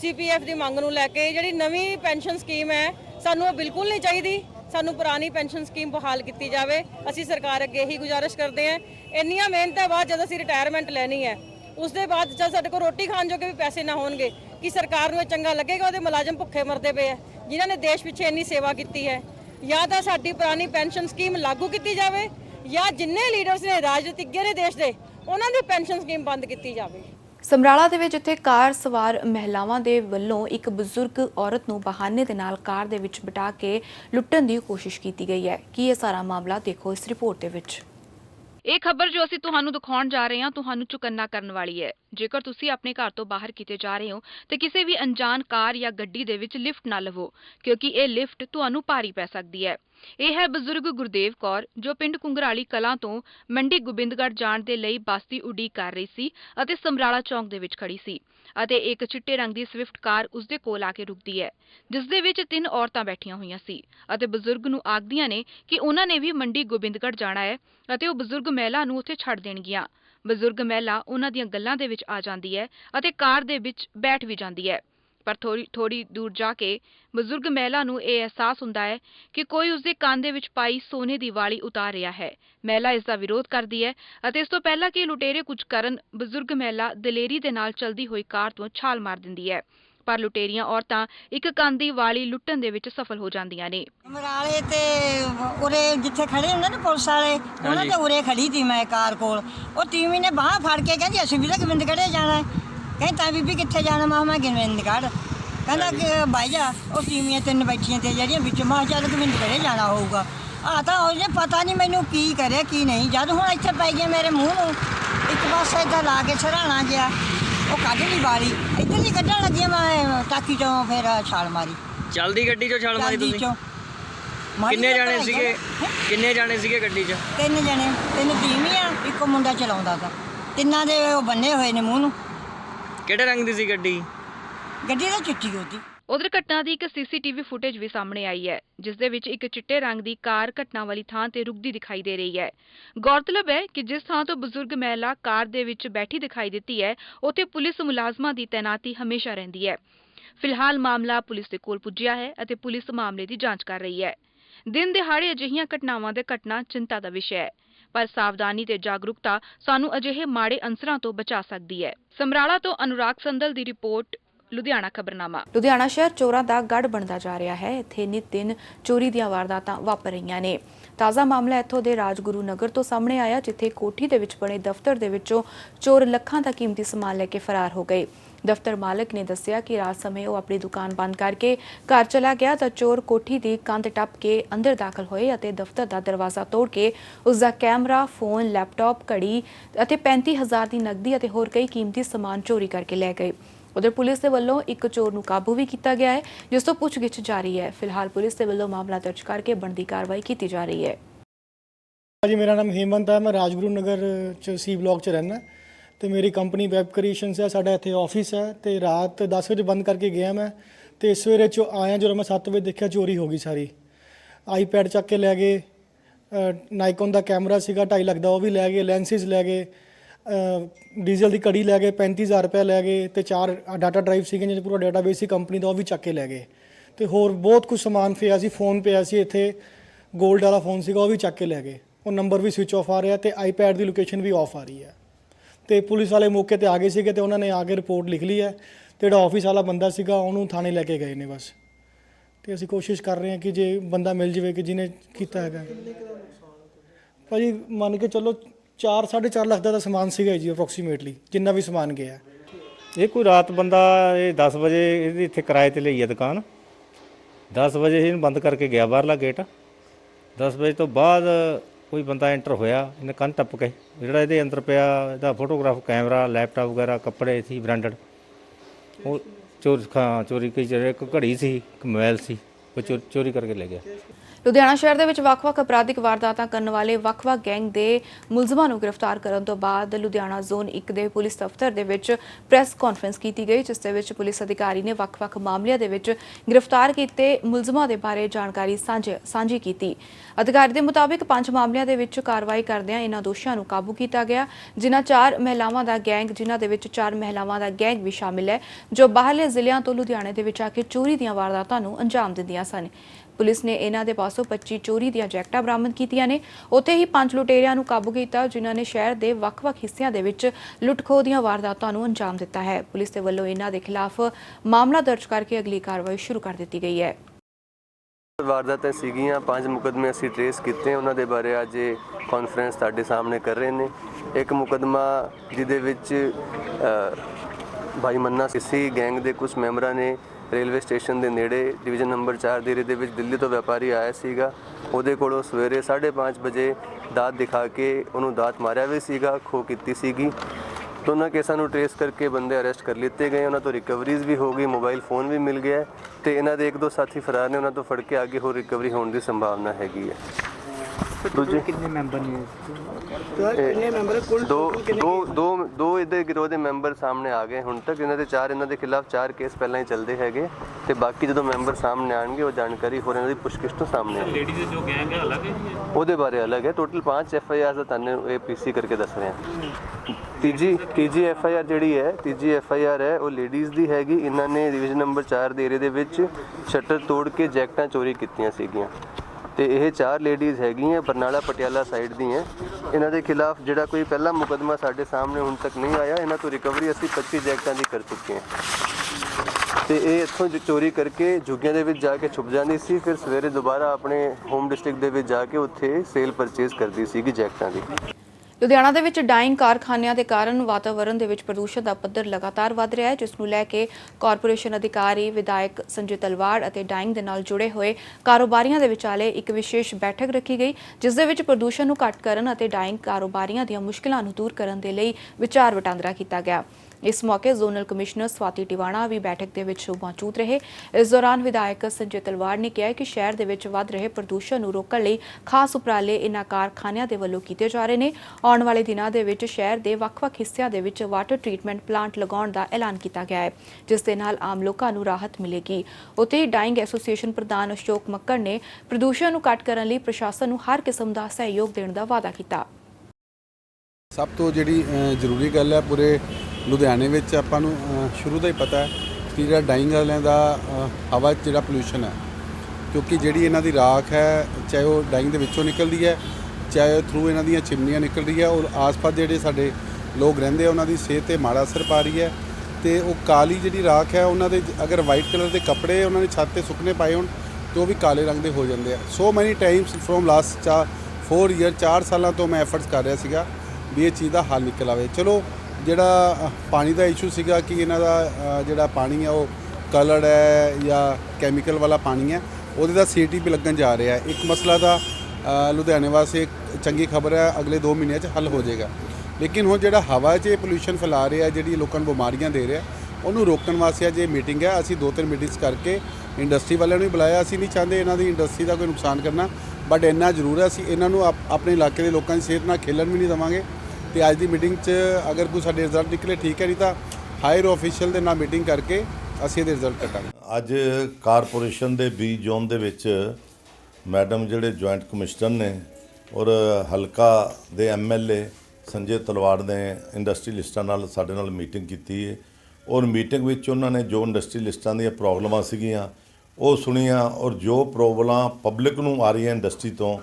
ਸੀਪੀਐਫ ਦੀ ਮੰਗ ਨੂੰ ਲੈ ਕੇ ਜਿਹੜੀ ਨਵੀਂ ਪੈਨਸ਼ਨ ਸਕੀਮ ਹੈ ਸਾਨੂੰ ਉਹ ਬਿਲਕੁਲ ਨਹੀਂ ਚਾਹੀਦੀ। ਸਾਨੂੰ ਪੁਰਾਣੀ ਪੈਨਸ਼ਨ ਸਕੀਮ ਬਹਾਲ ਕੀਤੀ ਜਾਵੇ। ਅਸੀਂ ਸਰਕਾਰ ਅੱਗੇ ਇਹੀ ਗੁਜ਼ਾਰਿਸ਼ ਕਰਦੇ ਹਾਂ ਇੰਨੀਆਂ ਮਿਹਨਤਾਂ ਬਾਅਦ ਜਦ ਅਸੀਂ ਰਿਟਾਇਰਮੈਂਟ ਲੈਣੀ ਹੈ ਉਸ ਦੇ ਬਾਅਦ ਜਦ ਸਾਡੇ ਕੋਲ ਰੋਟੀ ਖਾਣ ਜੋਗੇ ਵੀ ਪੈਸੇ ਨਾ ਹੋਣਗੇ, ਕਿ ਸਰਕਾਰ ਨੂੰ ਇਹ ਚੰਗਾ ਲੱਗੇਗਾ, ਉਹਦੇ ਮੁਲਾਜ਼ਮ ਭੁੱਖੇ ਮਰਦੇ ਪਏ ਆ ਜਿਨ੍ਹਾਂ ਨੇ ਦੇਸ਼ ਪਿੱਛੇ ਇੰਨੀ ਸੇਵਾ ਕੀਤੀ ਹੈ ਜਾਂ ਤਾਂ ਸਾਡੀ ਪੁਰਾਣੀ ਪੈਨਸ਼ਨ ਸਕੀਮ ਲਾਗੂ ਕੀਤੀ ਜਾਵੇ, ਜਾਂ ਜਿੰਨੇ ਲੀਡਰਸ ਨੇ ਰਾਜਨੀਤਿज्ञ ਨੇ ਦੇਸ਼ ਦੇ ਉਹਨਾਂ ਦੀ ਪੈਨਸ਼ਨ ਸਕੀਮ ਬੰਦ ਕੀਤੀ ਜਾਵੇ। ਸਮਰਾਲਾ ਦੇ ਵਿੱਚ ਜਿੱਥੇ ਕਾਰ ਸਵਾਰ ਮਹਿਲਾਵਾਂ ਦੇ ਵੱਲੋਂ ਇੱਕ ਬਜ਼ੁਰਗ ਔਰਤ ਨੂੰ ਬਹਾਨੇ ਦੇ ਨਾਲ ਕਾਰ ਦੇ ਵਿੱਚ ਬਿਠਾ ਕੇ ਲੁੱਟਣ ਦੀ ਕੋਸ਼ਿਸ਼ ਕੀਤੀ ਗਈ ਹੈ। ਕੀ ਇਹ ਸਾਰਾ ਮਾਮਲਾ ਦੇਖੋ ਇਸ ਰਿਪੋਰਟ ਦੇ ਵਿੱਚ। ਇਹ ਖਬਰ ਜੋ ਅਸੀਂ ਤੁਹਾਨੂੰ ਦਿਖਾਉਣ ਜਾ ਰਹੇ ਹਾਂ, ਤੁਹਾਨੂੰ ਚੁਕੰਨਾ ਕਰਨ ਵਾਲੀ ਹੈ। ਜੇਕਰ ਤੁਸੀਂ ਆਪਣੇ ਘਰ ਤੋਂ ਬਾਹਰ ਕਿਤੇ ਜਾ ਰਹੇ ਹੋ, ਤੇ ਕਿਸੇ ਵੀ ਅਣਜਾਣ ਕਾਰ ਜਾਂ ਗੱਡੀ ਦੇ ਵਿੱਚ ਲਿਫਟ ਨਾ ਲਵੋ, ਕਿਉਂਕਿ ਇਹ ਲਿਫਟ ਤੁਹਾਨੂੰ ਭਾਰੀ ਪੈ ਸਕਦੀ ਹੈ। ਇਹ ਹੈ ਬਜ਼ੁਰਗ ਗੁਰਦੇਵ ਕੌਰ, ਜੋ ਪਿੰਡ ਕੁੰਗਰਾਲੀ ਕਲਾਂ ਤੋਂ ਮੰਡੀ ਗੋਬਿੰਦਗੜ੍ਹ ਜਾਣ ਦੇ ਲਈ ਬੱਸ ਦੀ ਉਡੀਕ ਕਰ ਰਹੀ ਸੀ ਅਤੇ ਸਮਰਾਲਾ ਚੌਂਕ ਦੇ ਵਿੱਚ ਖੜੀ ਸੀ। ਅਤੇ ਇੱਕ ਚਿੱਟੇ ਰੰਗ ਦੀ ਸਵਿਫਟ ਕਾਰ ਉਸ ਦੇ ਕੋਲ ਆ ਕੇ ਰੁਕਦੀ ਹੈ ਜਿਸ ਦੇ ਵਿੱਚ ਤਿੰਨ ਔਰਤਾਂ ਬੈਠੀਆਂ ਹੋਈਆਂ ਸੀ ਅਤੇ ਬਜ਼ੁਰਗ ਨੂੰ ਆਖਦੀਆਂ ਨੇ ਕਿ ਉਹਨਾਂ ਨੇ ਵੀ ਮੰਡੀ ਗੋਬਿੰਦਗੜ੍ਹ ਜਾਣਾ ਹੈ ਅਤੇ ਉਹ ਬਜ਼ੁਰਗ ਮਹਿਲਾ ਨੂੰ ਉੱਥੇ ਛੱਡ ਦੇਣਗੀਆਂ। ਬਜ਼ੁਰਗ ਮਹਿਲਾ ਉਹਨਾਂ ਦੀਆਂ ਗੱਲਾਂ ਦੇ ਵਿੱਚ ਆ ਜਾਂਦੀ ਹੈ ਅਤੇ ਕਾਰ ਦੇ ਵਿੱਚ ਬੈਠ ਵੀ ਜਾਂਦੀ ਹੈ। ਪਰ ਥੋੜੀ ਥੋੜੀ ਦੂਰ ਜਾ ਕੇ ਬਜ਼ੁਰਗ ਮਹਿਲਾ ਨੂੰ ਇਹ ਅਹਿਸਾਸ ਹੁੰਦਾ ਹੈ ਕਿ ਕੋਈ ਉਸਦੇ ਕੰਨ ਦੇ ਵਿੱਚ ਪਾਈ ਸੋਨੇ ਦੀ ਵਾਲੀ ਉਤਾਰ ਰਿਹਾ ਹੈ। ਮਹਿਲਾ ਇਸ ਦਾ ਵਿਰੋਧ ਕਰਦੀ ਹੈ ਅਤੇ ਇਸ ਤੋਂ ਪਹਿਲਾਂ ਕਿ ਲੁਟੇਰੇ ਕੁਝ ਕਰਨ ਬਜ਼ੁਰਗ ਮਹਿਲਾ ਦਲੇਰੀ ਦੇ ਨਾਲ ਚਲਦੀ ਹੋਈ ਕਾਰ ਤੋਂ ਛਾਲ ਮਾਰ ਦਿੰਦੀ ਹੈ। ਪਰ ਲੁਟੇਰੀਆਂ ਔਰਤਾਂ ਇੱਕ ਕੰਨ ਦੀ ਵਾਲੀ ਲੁੱਟਣ ਦੇ ਵਿੱਚ ਸਫਲ ਹੋ ਜਾਂਦੀਆਂ ਨੇ। ਮਰਾਲੇ ਤੇ ਉਰੇ ਜਿੱਥੇ ਖੜੇ ਹੁੰਦੇ ਨੇ ਪੁਲਿਸ ਵਾਲੇ ਉਹਨਾਂ ਦੇ ਉਰੇ ਖੜੀ ਸੀ ਮੈਂ ਕਾਰ ਕੋਲ। ਉਹ ਤੀਵੀਂ ਨੇ ਬਾਹ ਫੜ ਕੇ ਕਹਿੰਦੀ ਅਸੀਂ ਵੀ ਤਾਂ ਗੋਬਿੰਦਗੜ੍ਹੇ ਜਾਣਾ ਹੈ। ਕਹਿੰਦੀ ਤਾਂ ਬੀਬੀ ਕਿੱਥੇ ਜਾਣਾ? ਮਾਂ ਮੈਂ ਗੋਬਿੰਦਗੜ੍ਹ। ਕਹਿੰਦਾ ਕਿ ਬਾਈ ਜਾ ਉਹ ਤੀਵੀਆਂ ਤਿੰਨ ਬੈਠੀਆਂ ਤੇ ਜਿਹੜੀਆਂ ਵਿੱਚ। ਮਾਂ ਚੱਲ ਗੋਬਿੰਦਗੜ੍ਹੇ ਜਾਣਾ ਹੋਊਗਾ। ਆ ਤਾਂ ਉਹਨੇ ਪਤਾ ਨਹੀਂ ਮੈਨੂੰ ਕੀ ਕਰਿਆ ਕੀ ਨਹੀਂ। ਜਦ ਹੁਣ ਇੱਥੇ ਪੈ ਗਿਆ ਮੇਰੇ ਮੂੰਹ ਨੂੰ ਇੱਕ ਪਾਸੇ ਏਦਾਂ ਲਾ ਕੇ ਸਰਾਣਾ ਗਿਆ ਉਹ ਕੱਢ ਲਈ ਵਾਲੀ ਇੱਧਰ ਨਹੀਂ ਕੱਢਣ ਲੱਗੀ ਮੈਂ ਟਾਕੀ ਚੋਂ ਫਿਰ ਛਾਲ ਮਾਰੀ। ਚਲਦੀ ਗੱਡੀ 'ਚੋਂ ਛਾਲ ਮਾਰੀ ਤੁਸੀਂ? ਕਿੰਨੇ ਤਾਂ ਜਾਣੇ ਸੀਗੇ। ਕਿੰਨੇ ਜਾਣੇ ਸੀਗੇ ਗੱਡੀ 'ਚ? ਤਿੰਨ ਜਣੇ। ਤਿੰਨ ਤੀਵੀਆਂ ਇੱਕ ਮੁੰਡਾ ਚਲਾਉਂਦਾ ਤਾ। ਤਿੰਨਾਂ ਦੇ ਉਹ ਬੰਨੇ ਹੋਏ ਨੇ ਮੂੰਹ ਨੂੰ। ਕਿਹੜੇ ਰੰਗ ਦੀ ਸੀ ਗੱਡੀ? ਗੱਡੀ ਤਾਂ ਚਿੱਟੀ ਹੋਤੀ ਉਧਰ ਘਟਨਾ ਦੀ ਇੱਕ ਸੀਸੀਟੀਵੀ ਫੁਟੇਜ ਵੀ ਸਾਹਮਣੇ ਆਈ ਹੈ ਜਿਸ ਦੇ ਵਿੱਚ ਇੱਕ ਚਿੱਟੇ ਰੰਗ ਦੀ ਕਾਰ ਘਟਨਾ ਵਾਲੀ ਥਾਂ ਤੇ ਰੁਕਦੀ ਦਿਖਾਈ ਦੇ ਰਹੀ ਹੈ। ਗੌਰਤਲਬ ਹੈ ਕਿ ਜਿਸ ਥਾਂ ਤੋਂ ਬਜ਼ੁਰਗ ਮਹਿਲਾ ਕਾਰ ਦੇ ਵਿੱਚ ਬੈਠੀ ਦਿਖਾਈ ਦਿੱਤੀ ਹੈ ਉੱਥੇ ਪੁਲਿਸ ਮੁਲਾਜ਼ਮਾਂ ਦੀ ਤੈਨਾਤੀ ਹਮੇਸ਼ਾ ਰਹਿੰਦੀ ਹੈ। ਫਿਲਹਾਲ ਮਾਮਲਾ ਪੁਲਿਸ ਦੇ ਕੋਲ ਪੁੱਜਿਆ ਹੈ ਅਤੇ ਪੁਲਿਸ ਮਾਮਲੇ ਦੀ ਜਾਂਚ ਕਰ ਰਹੀ ਹੈ। ਦਿਨ ਦਿਹਾੜੇ ਅਜਿਹੀਆਂ ਘਟਨਾਵਾਂ ਦੇ ਘਟਨਾ ਚਿੰਤਾ ਦਾ ਵਿਸ਼ਾ ਹੈ। ਪਰ ਸਾਵਧਾਨੀ ਤੇ ਜਾਗਰੂਕਤਾ ਸਾਨੂੰ ਅਜਿਹੇ ਮਾੜੇ ਅੰਸਰਾਂ ਤੋਂ ਬਚਾ ਸਕਦੀ ਹੈ। ਸਮਰਾਲਾ ਤੋਂ ਅਨੁਰਾਗ ਸੰਦਲ ਦੀ ਰਿਪੋਰਟ, ਲੁਧਿਆਣਾ ਖਬਰਨਾਮਾ। ਲੁਧਿਆਣਾ ਸ਼ਹਿਰ ਚੋਰਾਂ ਦਾ ਗੜ ਬਣਦਾ ਜਾ ਰਿਹਾ ਹੈ। ਇੱਥੇ ਨਿਤ ਦਿਨ ਚੋਰੀ ਦੀਆਂ ਵਾਰਦਾਤਾਂ ਵਾਪਰ ਰਹੀਆਂ ਨੇ। ਤਾਜ਼ਾ ਮਾਮਲਾ ਇੱਥੋਂ ਦੇ ਰਾਜਗੁਰੂ ਨਗਰ ਤੋਂ ਸਾਹਮਣੇ ਆਇਆ, ਜਿੱਥੇ ਕੋਠੀ ਦੇ ਵਿੱਚ ਬਣੇ ਦਫ਼ਤਰ ਦੇ ਵਿੱਚੋਂ ਚੋਰ ਲੱਖਾਂ ਦਾ ਕੀਮਤੀ ਸਮਾਨ ਲੈ ਕੇ ਫਰਾਰ ਹੋ ਗਏ। ਦਫ਼ਤਰ ਮਾਲਕ ਨੇ ਦੱਸਿਆ ਕਿ ਰਾਤ ਸਮੇਂ ਉਹ ਆਪਣੀ ਦੁਕਾਨ ਬੰਦ ਕਰਕੇ ਘਰ ਚਲਾ ਗਿਆ ਤਾਂ ਚੋਰ ਕੋਠੀ ਦੀ ਕੰਧ ਟੱਪ ਕੇ ਅੰਦਰ ਦਾਖਲ ਹੋਏ ਅਤੇ ਦਫ਼ਤਰ ਦਾ ਦਰਵਾਜ਼ਾ ਤੋੜ ਕੇ ਉਸ ਦਾ ਕੈਮਰਾ, ਫੋਨ, ਲੈਪਟਾਪ, ਘੜੀ ਅਤੇ 35000 ਦੀ ਨਕਦੀ ਅਤੇ ਹੋਰ ਕਈ ਕੀਮਤੀ ਸਮਾਨ ਚੋਰੀ ਕਰਕੇ ਲੈ ਗਏ। ਉਧਰ ਪੁਲਿਸ ਦੇ ਵੱਲੋਂ ਇੱਕ ਚੋਰ ਨੂੰ ਕਾਬੂ ਵੀ ਕੀਤਾ ਗਿਆ ਹੈ, ਜਿਸ ਤੋਂ ਪੁੱਛਗਿੱਛ ਜਾਰੀ ਹੈ। ਫਿਲਹਾਲ ਪੁਲਿਸ ਦੇ ਵੱਲੋਂ ਮਾਮਲਾ ਦਰਜ ਕਰਕੇ ਬਣਦੀ ਕਾਰਵਾਈ ਕੀਤੀ ਜਾ ਰਹੀ ਹੈ। ਜੀ ਮੇਰਾ ਨਾਮ ਹੇਮੰਤ ਹੈ। ਮੈਂ ਰਾਜਗੁਰੂ ਨਗਰ ਚ ਸੀ ਬਲਾਕ ਚ ਰਹਿੰਦਾ। ਤੇ ਮੇਰੀ ਕੰਪਨੀ ਵੈਬ ਕ੍ਰੀਏਸ਼ਨਸ ਹੈ ਸਾਡਾ ਇੱਥੇ ਆਫਿਸ ਹੈ ਤੇ ਰਾਤ 10 ਵਜੇ ਬੰਦ ਕਰਕੇ ਗਿਆ ਮੈਂ ਤੇ ਸਵੇਰੇ ਚ ਆਇਆ ਜਦੋਂ ਮੈਂ 7 ਵਜੇ ਦੇਖਿਆ ਚੋਰੀ ਹੋ ਗਈ ਸਾਰੀ। ਆਈਪੈਡ ਚੱਕ ਕੇ ਲੈ ਗਏ ਨਾਈਕਨ ਦਾ ਕੈਮਰਾ ਸੀਗਾ 2.5 ਲੱਖ ਦਾ, ਉਹ ਵੀ ਲੈ ਗਏ ਲੈਂਸਿਸ ਲੈ ਗਏ ਡੀਜ਼ਲ ਦੀ ਕੜੀ ਲੈ ਗਏ 35000 ਰੁਪਏ ਲੈ ਗਏ ਤੇ ਚਾਰ ਡਾਟਾ ਡਰਾਈਵ ਸੀਗੇ ਜਿਹਦੇ ਪੂਰਾ ਡਾਟਾਬੇਸ ਸੀ ਕੰਪਨੀ ਦਾ, ਉਹ ਵੀ ਚੱਕ ਕੇ ਲੈ ਗਏ। ਤੇ ਹੋਰ ਬਹੁਤ ਕੁਝ ਸਮਾਨ ਪਿਆ ਸੀ ਫੋਨ ਪਿਆ ਸੀ ਇੱਥੇ 골ਡ ਵਾਲਾ ਫੋਨ ਸੀਗਾ, ਉਹ ਵੀ ਚੱਕ ਕੇ ਲੈ ਗਏ। ਉਹ ਨੰਬਰ ਵੀ ਸਵਿਚ ਆਫ ਆ ਰਿਹਾ ਤੇ ਆਈਪੈਡ ਦੀ ਲੋਕੇਸ਼ਨ ਵੀ ਆਫ ਆ ਰਹੀ ਹੈ ਤੇ ਪੁਲਿਸ ਵਾਲੇ ਮੌਕੇ ਤੇ ਆ ਗਏ ਸੀਗੇ ਤੇ ਉਹਨਾਂ ਨੇ ਆ ਕੇ ਰਿਪੋਰਟ ਲਿਖ ਲਈ ਹੈ ਤੇ ਜਿਹੜਾ ਆਫਿਸ ਵਾਲਾ ਬੰਦਾ ਸੀਗਾ ਉਹਨੂੰ ਥਾਣੇ ਲੈ ਕੇ ਗਏ ਨੇ ਬਸ। ਤੇ ਅਸੀਂ ਕੋਸ਼ਿਸ਼ ਕਰ ਰਹੇ ਹਾਂ ਕਿ ਜੇ ਬੰਦਾ ਮਿਲ ਜਾਵੇ ਕਿ ਜਿਹਨੇ ਕੀਤਾ ਹੈਗਾ। ਭਾਜੀ ਮੰਨ ਕੇ ਚੱਲੋ 4 4.5 ਲੱਖ ਦਾ ਤਾਂ ਸਮਾਨ ਸੀਗਾ ਜੀ ਅਪਰੋਕਸੀਮੇਟਲੀ ਜਿੰਨਾ ਵੀ ਸਮਾਨ ਗਿਆ। ਇਹ ਕੋਈ ਰਾਤ ਬੰਦਾ ਇਹ 10 ਵਜੇ ਇਹਦੀ ਇੱਥੇ ਕਿਰਾਏ ਤੇ ਲਈ ਹੈ ਦੁਕਾਨ। 10 ਵਜੇ ਇਹਨੂੰ ਬੰਦ ਕਰਕੇ ਗਿਆ ਬਾਹਰਲਾ ਗੇਟ 10 ਵਜੇ ਤੋਂ ਬਾਅਦ ਕੋਈ ਬੰਦਾ ਐਂਟਰ ਹੋਇਆ, ਇਹਨੇ ਕੰਨ ਟੱਪ ਕੇ। ਜਿਹੜਾ ਇਹਦੇ ਅੰਦਰ ਪਿਆ, ਇਹਦਾ ਫੋਟੋਗ੍ਰਾਫ ਕੈਮਰਾ ਲੈਪਟਾਪ ਵਗੈਰਾ, ਕੱਪੜੇ ਸੀ ਬ੍ਰਾਂਡਡ ਉਹ ਚੋਰੀ ਖਾਂ ਚੋਰੀ ਕੀ ਜਿਹੜੇ ਇੱਕ ਘੜੀ ਸੀ, ਇੱਕ ਮੋਬਾਈਲ ਸੀ, ਉਹ ਚੋ- ਚੋਰੀ ਕਰਕੇ ਲੈ ਗਿਆ। ਲੁਧਿਆਣਾ ਸ਼ਹਿਰ ਦੇ ਵਿੱਚ ਵੱਖ-ਵੱਖ ਅਪਰਾਧਿਕ ਵਾਰਦਾਤਾਂ ਕਰਨ ਵਾਲੇ ਵੱਖ-ਵੱਖ ਗੈਂਗ ਦੇ ਮੁਲਜ਼ਮਾਂ ਨੂੰ ਗ੍ਰਿਫਤਾਰ ਕਰਨ ਤੋਂ ਬਾਅਦ ਲੁਧਿਆਣਾ ਜ਼ੋਨ 1 ਦੇ ਪੁਲਿਸ ਦਫ਼ਤਰ ਦੇ ਵਿੱਚ ਪ੍ਰੈਸ ਕਾਨਫਰੰਸ ਕੀਤੀ ਗਈ, ਜਿਸ ਦੇ ਵਿੱਚ ਪੁਲਿਸ ਅਧਿਕਾਰੀ ਨੇ ਵੱਖ-ਵੱਖ ਮਾਮਲਿਆਂ ਦੇ ਵਿੱਚ ਗ੍ਰਿਫਤਾਰ ਕੀਤੇ ਮੁਲਜ਼ਮਾਂ ਦੇ ਬਾਰੇ ਜਾਣਕਾਰੀ ਸਾਂਝੀ ਕੀਤੀ। ਅਧਿਕਾਰੀ ਦੇ ਮੁਤਾਬਿਕ ਪੰਜ ਮਾਮਲਿਆਂ ਦੇ ਵਿੱਚ ਕਾਰਵਾਈ ਕਰਦਿਆਂ ਇਹਨਾਂ ਦੋਸ਼ੀਆਂ ਨੂੰ ਕਾਬੂ ਕੀਤਾ ਗਿਆ, ਜਿਨ੍ਹਾਂ ਚਾਰ ਮਹਿਲਾਵਾਂ ਦਾ ਗੈਂਗ, ਜਿਨ੍ਹਾਂ ਦੇ ਵਿੱਚ ਚਾਰ ਮਹਿਲਾਵਾਂ ਦਾ ਗੈਂਗ ਵੀ ਸ਼ਾਮਿਲ ਹੈ, ਜੋ ਬਾਹਰਲੇ ਜ਼ਿਲ੍ਹਿਆਂ ਤੋਂ ਲੁਧਿਆਣੇ ਦੇ ਵਿੱਚ ਆ ਕੇ ਚੋਰੀ ਦੀਆਂ ਵਾਰਦਾਤਾਂ ਨੂੰ ਅੰਜਾਮ ਦਿੰਦੀਆਂ ਸਨ। ਪੁਲਿਸ ਨੇ ਇਹਨਾਂ ਦੇ ਪਾਸੋਂ 25 ਚੋਰੀ ਦੀਆਂ ਜੈਕਟਾਂ ਬਰਾਮਦ ਕੀਤੀਆਂ ਨੇ। ਉੱਥੇ ਹੀ ਪੰਜ ਲੁਟੇਰਿਆਂ ਨੂੰ ਕਾਬੂ ਕੀਤਾ, ਜਿਨ੍ਹਾਂ ਨੇ ਸ਼ਹਿਰ ਦੇ ਵੱਖ-ਵੱਖ ਹਿੱਸਿਆਂ ਦੇ ਵਿੱਚ ਲੁੱਟਖੋ ਦੀਆਂ ਵਾਰਦਾਤਾਂ ਨੂੰ ਅੰਜਾਮ ਦਿੱਤਾ ਹੈ। ਪੁਲਿਸ ਦੇ ਵੱਲੋਂ ਇਹਨਾਂ ਦੇ ਖਿਲਾਫ ਮਾਮਲਾ ਦਰਜ ਕਰਕੇ ਅਗਲੀ ਕਾਰਵਾਈ ਸ਼ੁਰੂ ਕਰ ਦਿੱਤੀ ਗਈ ਹੈ। ਵਾਰਦਾਤਾਂ ਸੀਗੀਆਂ, ਪੰਜ ਮੁਕਦਮੇ ਅਸੀਂ ਟਰੇਸ ਕੀਤੇ, ਉਹਨਾਂ ਦੇ ਬਾਰੇ ਅੱਜ ਇਹ ਕਾਨਫਰੰਸ ਤੁਹਾਡੇ ਸਾਹਮਣੇ ਕਰ ਰਹੇ ਨੇ। ਇੱਕ ਮੁਕਦਮਾ ਜਿਹਦੇ ਵਿੱਚ ਭਾਈ ਮੰਨਾ ਸਿੱਸੀ ਗੈਂਗ ਦੇ ਕੁਝ ਮੈਂਬਰਾਂ ਨੇ ਰੇਲਵੇ ਸਟੇਸ਼ਨ ਦੇ ਨੇੜੇ ਡਿਵੀਜ਼ਨ ਨੰਬਰ 4 ਦੇ ਏਰੀਏ ਦੇ ਵਿੱਚ ਦਿੱਲੀ ਤੋਂ ਵਪਾਰੀ ਆਇਆ ਸੀਗਾ। ਉਹਦੇ ਕੋਲੋਂ ਸਵੇਰੇ 5:30 ਵਜੇ ਦਾਤ ਦਿਖਾ ਕੇ ਉਹਨੂੰ ਦਾਤ ਮਾਰਿਆ ਵੀ ਸੀਗਾ, ਖੋ ਕੀਤੀ ਸੀਗੀ। ਦੋਨਾਂ ਕੇਸਾਂ ਨੂੰ ਟਰੇਸ ਕਰਕੇ ਬੰਦੇ ਅਰੈਸਟ ਕਰ ਲਿੱਤੇ ਗਏ। ਉਹਨਾਂ ਤੋਂ ਰਿਕਵਰੀਜ਼ ਵੀ ਹੋ ਗਈ, ਮੋਬਾਈਲ ਫੋਨ ਵੀ ਮਿਲ ਗਿਆ ਹੈ ਤੇ ਇਹਨਾਂ ਦੇ ਇੱਕ ਦੋ ਸਾਥੀ ਫਰਾਰ ਨੇ, ਉਹਨਾਂ ਤੋਂ ਫੜ ਕੇ ਅੱਗੇ ਹੋਰ ਰਿਕਵਰੀ ਹੋਣ ਦੀ ਸੰਭਾਵਨਾ ਹੈਗੀ ਹੈ। ਦੂਜੇ। ਕਿੰਨੇ ਮੈਂਬਰ ਨੇ ਕਿੰਨੇ ਮੈਂਬਰ ਦੋ ਦੋ ਦੋ ਦੋ ਇਹਦੇ ਗਿਰੋਹ ਦੇ ਮੈਂਬਰ ਸਾਹਮਣੇ ਆ ਗਏ। ਹੁਣ ਤੱਕ ਇਹਨਾਂ ਦੇ ਚਾਰ ਇਹਨਾਂ ਦੇ ਖਿਲਾਫ ਚਾਰ ਕੇਸ ਪਹਿਲਾਂ ਹੀ ਚੱਲਦੇ ਹੈਗੇ। ਤੇ ਬਾਕੀ ਜਦੋਂ ਮੈਂਬਰ ਸਾਹਮਣੇ ਆਣਗੇ ਉਹ ਜਾਣਕਾਰੀ ਹੋਰ ਇਹਨਾਂ ਦੀ ਪੁੱਛਗਿੱਛ ਤੋਂ ਸਾਹਮਣੇ ਆਏਗੀ ਲੇਡੀ ਦੇ ਜੋ ਗੈਂਗ ਹੈ ਅਲੱਗ ਹੈ ਉਹਦੇ ਬਾਰੇ ਅਲੱਗ ਹੈ। ਟੋਟਲ 5 ਐਫ ਆਈ ਆਰ ਦਾ ਤੁਹਾਨੂੰ ਇਹ ਪੀਸੀ ਕਰਕੇ ਦੱਸ ਰਹੇ। ਹਾਂ ਤੀਜੀ ਤੀਜੀ ਐਫ ਆਈ ਆਰ ਜਿਹੜੀ ਹੈ ਤੀਜੀ ਐਫ ਆਈ ਆਰ ਹੈ ਉਹ ਲੇਡੀਜ਼ ਦੀ ਹੈਗੀ। ਇਹਨਾਂ ਨੇ ਡਿਵੀਜ਼ਨ ਨੰਬਰ 4 ਦੇ ਏਰੀਏ ਦੇ ਵਿੱਚ ਸ਼ਟਰ ਤੋੜ ਕੇ ਜੈਕਟਾਂ ਚੋਰੀ ਕੀਤੀਆਂ ਸੀਗੀਆਂ। ਤੇ ਇਹ ਚਾਰ ਲੇਡੀਜ਼ ਹੈਗੀਆਂ, ਬਰਨਾਲਾ ਪਟਿਆਲਾ ਸਾਈਡ ਦੀਆਂ। ਇਹਨਾਂ ਦੇ ਖਿਲਾਫ ਜਿਹੜਾ ਕੋਈ ਪਹਿਲਾ ਮੁਕਦਮਾ ਸਾਡੇ ਸਾਹਮਣੇ ਹੁਣ ਤੱਕ ਨਹੀਂ ਆਇਆ, ਇਹਨਾਂ ਤੋਂ ਰਿਕਵਰੀ ਅਸੀਂ 25 ਜੈਕਟਾਂ ਦੀ ਕਰ ਚੁੱਕੇ ਹਾਂ। ਤੇ ਇਹ ਇੱਥੋਂ ਚੋਰੀ ਕਰਕੇ ਝੁੱਗੀਆਂ ਦੇ ਵਿੱਚ ਜਾ ਕੇ ਛੁਪ ਜਾਂਦੀ ਸੀ, ਫਿਰ ਸਵੇਰੇ ਦੁਬਾਰਾ ਆਪਣੇ ਹੋਮ ਡਿਸਟ੍ਰਿਕਟ ਦੇ ਵਿੱਚ ਜਾ ਕੇ ਉੱਥੇ ਸੇਲ ਪਰਚੇਸ ਕਰਦੀ ਸੀਗੀ ਜੈਕਟਾਂ ਦੀ। ਲੁਧਿਆਣਾ ਦੇ ਵਿੱਚ ਡਾਈਂਗ ਕਾਰਖਾਨਿਆਂ ਦੇ ਕਾਰਨ ਵਾਤਾਵਰਣ ਦੇ ਵਿੱਚ ਪ੍ਰਦੂਸ਼ਣ ਦਾ ਪੱਧਰ ਲਗਾਤਾਰ ਵਧ ਰਿਹਾ ਹੈ, ਜਿਸ ਨੂੰ ਲੈ ਕੇ ਕਾਰਪੋਰੇਸ਼ਨ ਅਧਿਕਾਰੀ ਵਿਧਾਇਕ ਸੰਜੇ ਤਲਵਾੜ ਅਤੇ ਡਾਈਂਗ ਦੇ ਨਾਲ ਜੁੜੇ ਹੋਏ ਕਾਰੋਬਾਰੀਆਂ ਦੇ ਵਿਚਾਲੇ ਇੱਕ ਵਿਸ਼ੇਸ਼ ਬੈਠਕ ਰੱਖੀ ਗਈ, ਜਿਸ ਦੇ ਵਿੱਚ ਪ੍ਰਦੂਸ਼ਣ ਨੂੰ ਘੱਟ ਕਰਨ ਅਤੇ ਡਾਈਂਗ ਕਾਰੋਬਾਰੀਆਂ ਦੀਆਂ ਮੁਸ਼ਕਲਾਂ ਨੂੰ ਦੂਰ ਕਰਨ ਦੇ ਲਈ ਵਿਚਾਰ ਵਟਾਂਦਰਾ ਕੀਤਾ ਗਿਆ। ਇਸ ਮੌਕੇ ਜ਼ੋਨਲ ਕਮਿਸ਼ਨਰ ਸਵਾਤੀ ਟਿਵਾਣਾ ਵੀ ਬੈਠਕ ਦੇ ਵਿੱਚ ਮੌਜੂਦ ਰਹੇ। ਇਸ ਦੌਰਾਨ ਵਿਧਾਇਕ ਸੰਜੇ ਤਲਵਾੜ ਨੇ ਕਿਹਾ ਕਿ ਸ਼ਹਿਰ ਦੇ ਵਿੱਚ ਵੱਧ ਰਹੇ ਪ੍ਰਦੂਸ਼ਣ ਨੂੰ ਰੋਕਣ ਲਈ ਖਾਸ ਉਪਰਾਲੇ ਇਨ੍ਹਾਂ ਕਾਰਖਾਨਿਆਂ ਦੇ ਵੱਲੋਂ ਕੀਤੇ ਜਾ ਰਹੇ ਨੇ। ਆਉਣ ਵਾਲੇ ਦਿਨਾਂ ਦੇ ਵਿੱਚ ਸ਼ਹਿਰ ਦੇ ਵੱਖ-ਵੱਖ ਹਿੱਸਿਆਂ ਦੇ ਵਿੱਚ ਵਾਟਰ ਟ੍ਰੀਟਮੈਂਟ ਪਲਾਂਟ ਲਗਾਉਣ ਦਾ ਐਲਾਨ ਕੀਤਾ ਗਿਆ ਹੈ, ਜਿਸ ਦੇ ਨਾਲ ਆਮ ਲੋਕਾਂ ਨੂੰ ਰਾਹਤ ਮਿਲੇਗੀ। ਉੱਥੇ ਹੀ ਡਾਈਂਗ ਐਸੋਸੀਏਸ਼ਨ ਪ੍ਰਧਾਨ ਅਸ਼ੋਕ ਮੱਕੜ ਨੇ ਪ੍ਰਦੂਸ਼ਣ ਨੂੰ ਘੱਟ ਕਰਨ ਲਈ ਪ੍ਰਸ਼ਾਸਨ ਨੂੰ ਹਰ ਕਿਸਮ ਦਾ ਸਹਿਯੋਗ ਦੇਣ ਦਾ ਵਾਅਦਾ ਕੀਤਾ। ਸਭ ਤੋਂ ਜਿਹੜੀ ਜ਼ਰੂਰੀ ਗੱਲ ਹੈ ਪੂਰੇ ਲੁਧਿਆਣੇ ਵਿੱਚ ਆਪਾਂ ਨੂੰ ਸ਼ੁਰੂ ਦਾ ਹੀ ਪਤਾ ਹੈ ਕਿ ਜਿਹੜਾ ਡਾਈਂਗ ਵਾਲਿਆਂ ਦਾ ਹਵਾ ਜਿਹੜਾ ਪੋਲੂਸ਼ਨ ਹੈ, ਕਿਉਂਕਿ ਜਿਹੜੀ ਇਹਨਾਂ ਦੀ ਰਾਖ ਹੈ, ਚਾਹੇ ਉਹ ਡਾਈਂਗ ਦੇ ਵਿੱਚੋਂ ਨਿਕਲਦੀ ਹੈ, ਚਾਹੇ ਥਰੂ ਇਹਨਾਂ ਦੀਆਂ ਚਿਮਨੀਆਂ ਨਿਕਲ ਰਹੀ ਹੈ, ਔਰ ਆਸ-ਪਾਸ ਜਿਹੜੇ ਸਾਡੇ ਲੋਕ ਰਹਿੰਦੇ ਆ, ਉਹਨਾਂ ਦੀ ਸਿਹਤ ਤੇ ਮਾੜਾ ਅਸਰ ਪਾ ਰਹੀ ਹੈ ਤੇ ਉਹ ਕਾਲੀ ਜਿਹੜੀ ਰਾਖ ਹੈ, ਉਹਨਾਂ ਦੇ ਅਗਰ ਵਾਈਟ ਕਲਰ ਦੇ ਕੱਪੜੇ ਉਹਨਾਂ ਨੇ ਛੱਤ ਤੇ ਸੁੱਕਣੇ ਪਾਏ ਹੋਣ, ਤੇ ਉਹ ਵੀ ਕਾਲੇ ਰੰਗ ਦੇ ਹੋ ਜਾਂਦੇ ਆ। So many times from last ਚਾ 4 ਇਅਰ 4 ਸਾਲਾਂ ਤੋਂ ਮੈਂ ਐਫਰਟਸ ਕਰ ਰਿਹਾ ਸੀਗਾ ਵੀ ਇਹ ਚੀਜ਼ ਦਾ ਹੱਲ ਨਿਕਲ ਆਵੇ। ਚਲੋ ਜਿਹੜਾ ਪਾਣੀ ਦਾ ਇਸ਼ੂ ਸੀਗਾ ਕਿ ਇਹਨਾਂ ਦਾ ਜਿਹੜਾ ਪਾਣੀ ਹੈ ਉਹ ਕਲਰਡ ਹੈ ਜਾਂ ਕੈਮੀਕਲ ਵਾਲਾ ਪਾਣੀ ਹੈ, ਉਹਦੇ ਦਾ ਸੀਟੀਪੀ ਲੱਗਣ ਜਾ ਰਿਹਾ ਹੈ। ਇੱਕ ਮਸਲਾ ਦਾ ਲੁਧਿਆਣੇ ਵਾਸਤੇ ਚੰਗੀ ਖਬਰ ਹੈ, ਅਗਲੇ 2 ਮਹੀਨਿਆਂ 'ਚ ਹੱਲ ਹੋ ਜਾਏਗਾ। ਲੇਕਿਨ ਹੁਣ ਜਿਹੜਾ ਹਵਾ 'ਚ ਪੋਲੂਸ਼ਨ ਫੈਲਾ ਰਿਹਾ, ਜਿਹੜੀ ਲੋਕਾਂ ਨੂੰ ਬਿਮਾਰੀਆਂ ਦੇ ਰਿਹਾ, ਉਹਨੂੰ ਰੋਕਣ ਵਾਸਤੇ ਅੱਜ ਇਹ ਮੀਟਿੰਗ ਹੈ। ਅਸੀਂ ਦੋ ਤਿੰਨ ਮੀਟਿੰਗਸ ਕਰਕੇ ਇੰਡਸਟਰੀ ਵਾਲਿਆਂ ਨੂੰ ਵੀ ਬੁਲਾਇਆ। ਅਸੀਂ ਨਹੀਂ ਚਾਹੁੰਦੇ ਇਹਨਾਂ ਦੀ ਇੰਡਸਟਰੀ ਦਾ ਕੋਈ ਨੁਕਸਾਨ ਕਰਨਾ ਬਟ ਇੰਨਾ ਜ਼ਰੂਰ ਹੈ, ਅਸੀਂ ਇਹਨਾਂ ਨੂੰ ਆਪਣੇ ਇਲਾਕੇ ਦੇ ਲੋਕਾਂ ਦੀ ਸਿਹਤ ਨਾਲ ਖੇਲਣ ਵੀ ਨਹੀਂ ਦੇਵਾਂਗੇ। ਤੇ ਅੱਜ ਦੀ ਮੀਟਿੰਗ 'ਚ ਅਗਰ ਕੋਈ ਸਾਡੇ ਰਿਜ਼ਲਟ ਨਿਕਲੇ, ਠੀਕ ਹੈ ਨਹੀਂ ਤਾਂ ਹਾਇਰ ਆਫੀਸ਼ੀਅਲ ਦੇ ਨਾਲ ਮੀਟਿੰਗ ਕਰਕੇ ਅਸੀਂ ਇਹਦੇ ਰਿਜ਼ਲਟ ਕੱਟਾਂਗੇ। ਅੱਜ ਕਾਰਪੋਰੇਸ਼ਨ ਦੇ ਬੀ ਜ਼ੋਨ ਦੇ ਵਿੱਚ ਮੈਡਮ ਜਿਹੜੇ ਜੁਆਇੰਟ ਕਮਿਸ਼ਨਰ ਨੇ ਔਰ ਹਲਕਾ ਦੇ ਐਮਐਲਏ ਸੰਜੇ ਤਲਵਾੜ ਨੇ ਇੰਡਸਟਰੀ ਲਿਸਟਾਂ ਨਾਲ ਸਾਡੇ ਨਾਲ ਮੀਟਿੰਗ ਕੀਤੀ ਹੈ ਔਰ ਮੀਟਿੰਗ ਵਿੱਚ ਉਹਨਾਂ ਨੇ ਜੋ ਇੰਡਸਟਰੀ ਲਿਸਟਾਂ ਦੀਆਂ ਪ੍ਰੋਬਲਮਾਂ ਸੀਗੀਆਂ, ਉਹ ਸੁਣੀਆਂ ਔਰ ਜੋ ਪ੍ਰੋਬਲਮਾਂ ਪਬਲਿਕ ਨੂੰ ਆ ਰਹੀਆਂ ਇੰਡਸਟਰੀ ਤੋਂ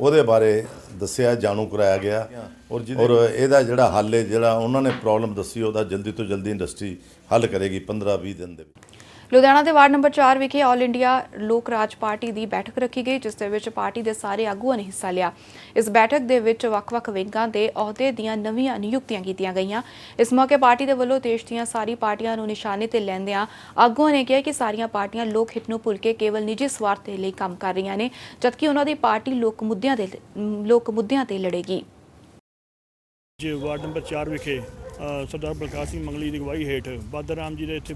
ਉਹਦੇ ਬਾਰੇ ਦੱਸਿਆ ਜਾਣੂ ਕਰਾਇਆ ਗਿਆ। ਔਰ ਔਰ ਇਹਦਾ ਜਿਹੜਾ ਹੱਲ ਹੈ ਜਿਹੜਾ ਉਹਨਾਂ ਨੇ ਪ੍ਰੋਬਲਮ ਦੱਸੀ ਉਹਦਾ ਜਲਦੀ ਤੋਂ ਜਲਦੀ ਇੰਡਸਟਰੀ ਹੱਲ ਕਰੇਗੀ 15-20 ਦਿਨ ਦੇ ਵਿੱਚ। ਲੁਧਿਆਣਾ ਦੇ ਵਾਰਡ ਨੰਬਰ 4 ਵਿਖੇ ਆਲ ਇੰਡੀਆ ਲੋਕ ਰਾਜ ਪਾਰਟੀ ਦੀ ਬੈਠਕ ਰੱਖੀ ਗਈ, ਜਿਸ ਦੇ ਵਿੱਚ ਪਾਰਟੀ ਦੇ ਸਾਰੇ ਆਗੂਆਂ ਨੇ ਹਿੱਸਾ ਲਿਆ। ਇਸ ਬੈਠਕ ਦੇ ਵਿੱਚ ਵੱਖ-ਵੱਖ ਵਿੰਗਾਂ ਦੇ ਅਹੁਦੇ ਦੀਆਂ ਨਵੀਆਂ ਨਿਯੁਕਤੀਆਂ ਕੀਤੀਆਂ ਗਈਆਂ। ਇਸ ਮੌਕੇ ਪਾਰਟੀ ਦੇ ਵੱਲੋਂ ਦੇਸ਼ ਦੀਆਂ ਸਾਰੀ ਪਾਰਟੀਆਂ ਨੂੰ ਨਿਸ਼ਾਨੇ ਤੇ ਲੈਂਦਿਆਂ ਆਗੂਆਂ ਨੇ ਕਿਹਾ ਕਿ ਸਾਰੀਆਂ ਪਾਰਟੀਆਂ ਲੋਕ ਹਿੱਤ ਨੂੰ ਭੁੱਲ ਕੇ ਕੇਵਲ ਨਿੱਜੀ ਸਵਾਰਥ ਦੇ ਲਈ ਕੰਮ ਕਰ ਰਹੀਆਂ ਨੇ, ਜਦਕਿ ਉਹਨਾਂ ਦੀ ਪਾਰਟੀ ਲੋਕ ਮੁੱਦਿਆਂ ਦੇ, ਲੋਕ ਮੁੱਦਿਆਂ ਤੇ ਲੜੇਗੀ। ਅੱਜ ਵਾਰਡ ਨੰਬਰ 4 ਵਿਖੇ ਸਰਦਾਰ ਬਲਕਾਸ਼ ਸਿੰਘ ਮੰਗਲੀ ਦੀ ਅਗਵਾਈ ਹੇਠ ਬਾਦਰ ਰਾਮ ਜੀ ਦੇ ਇੱਥੇ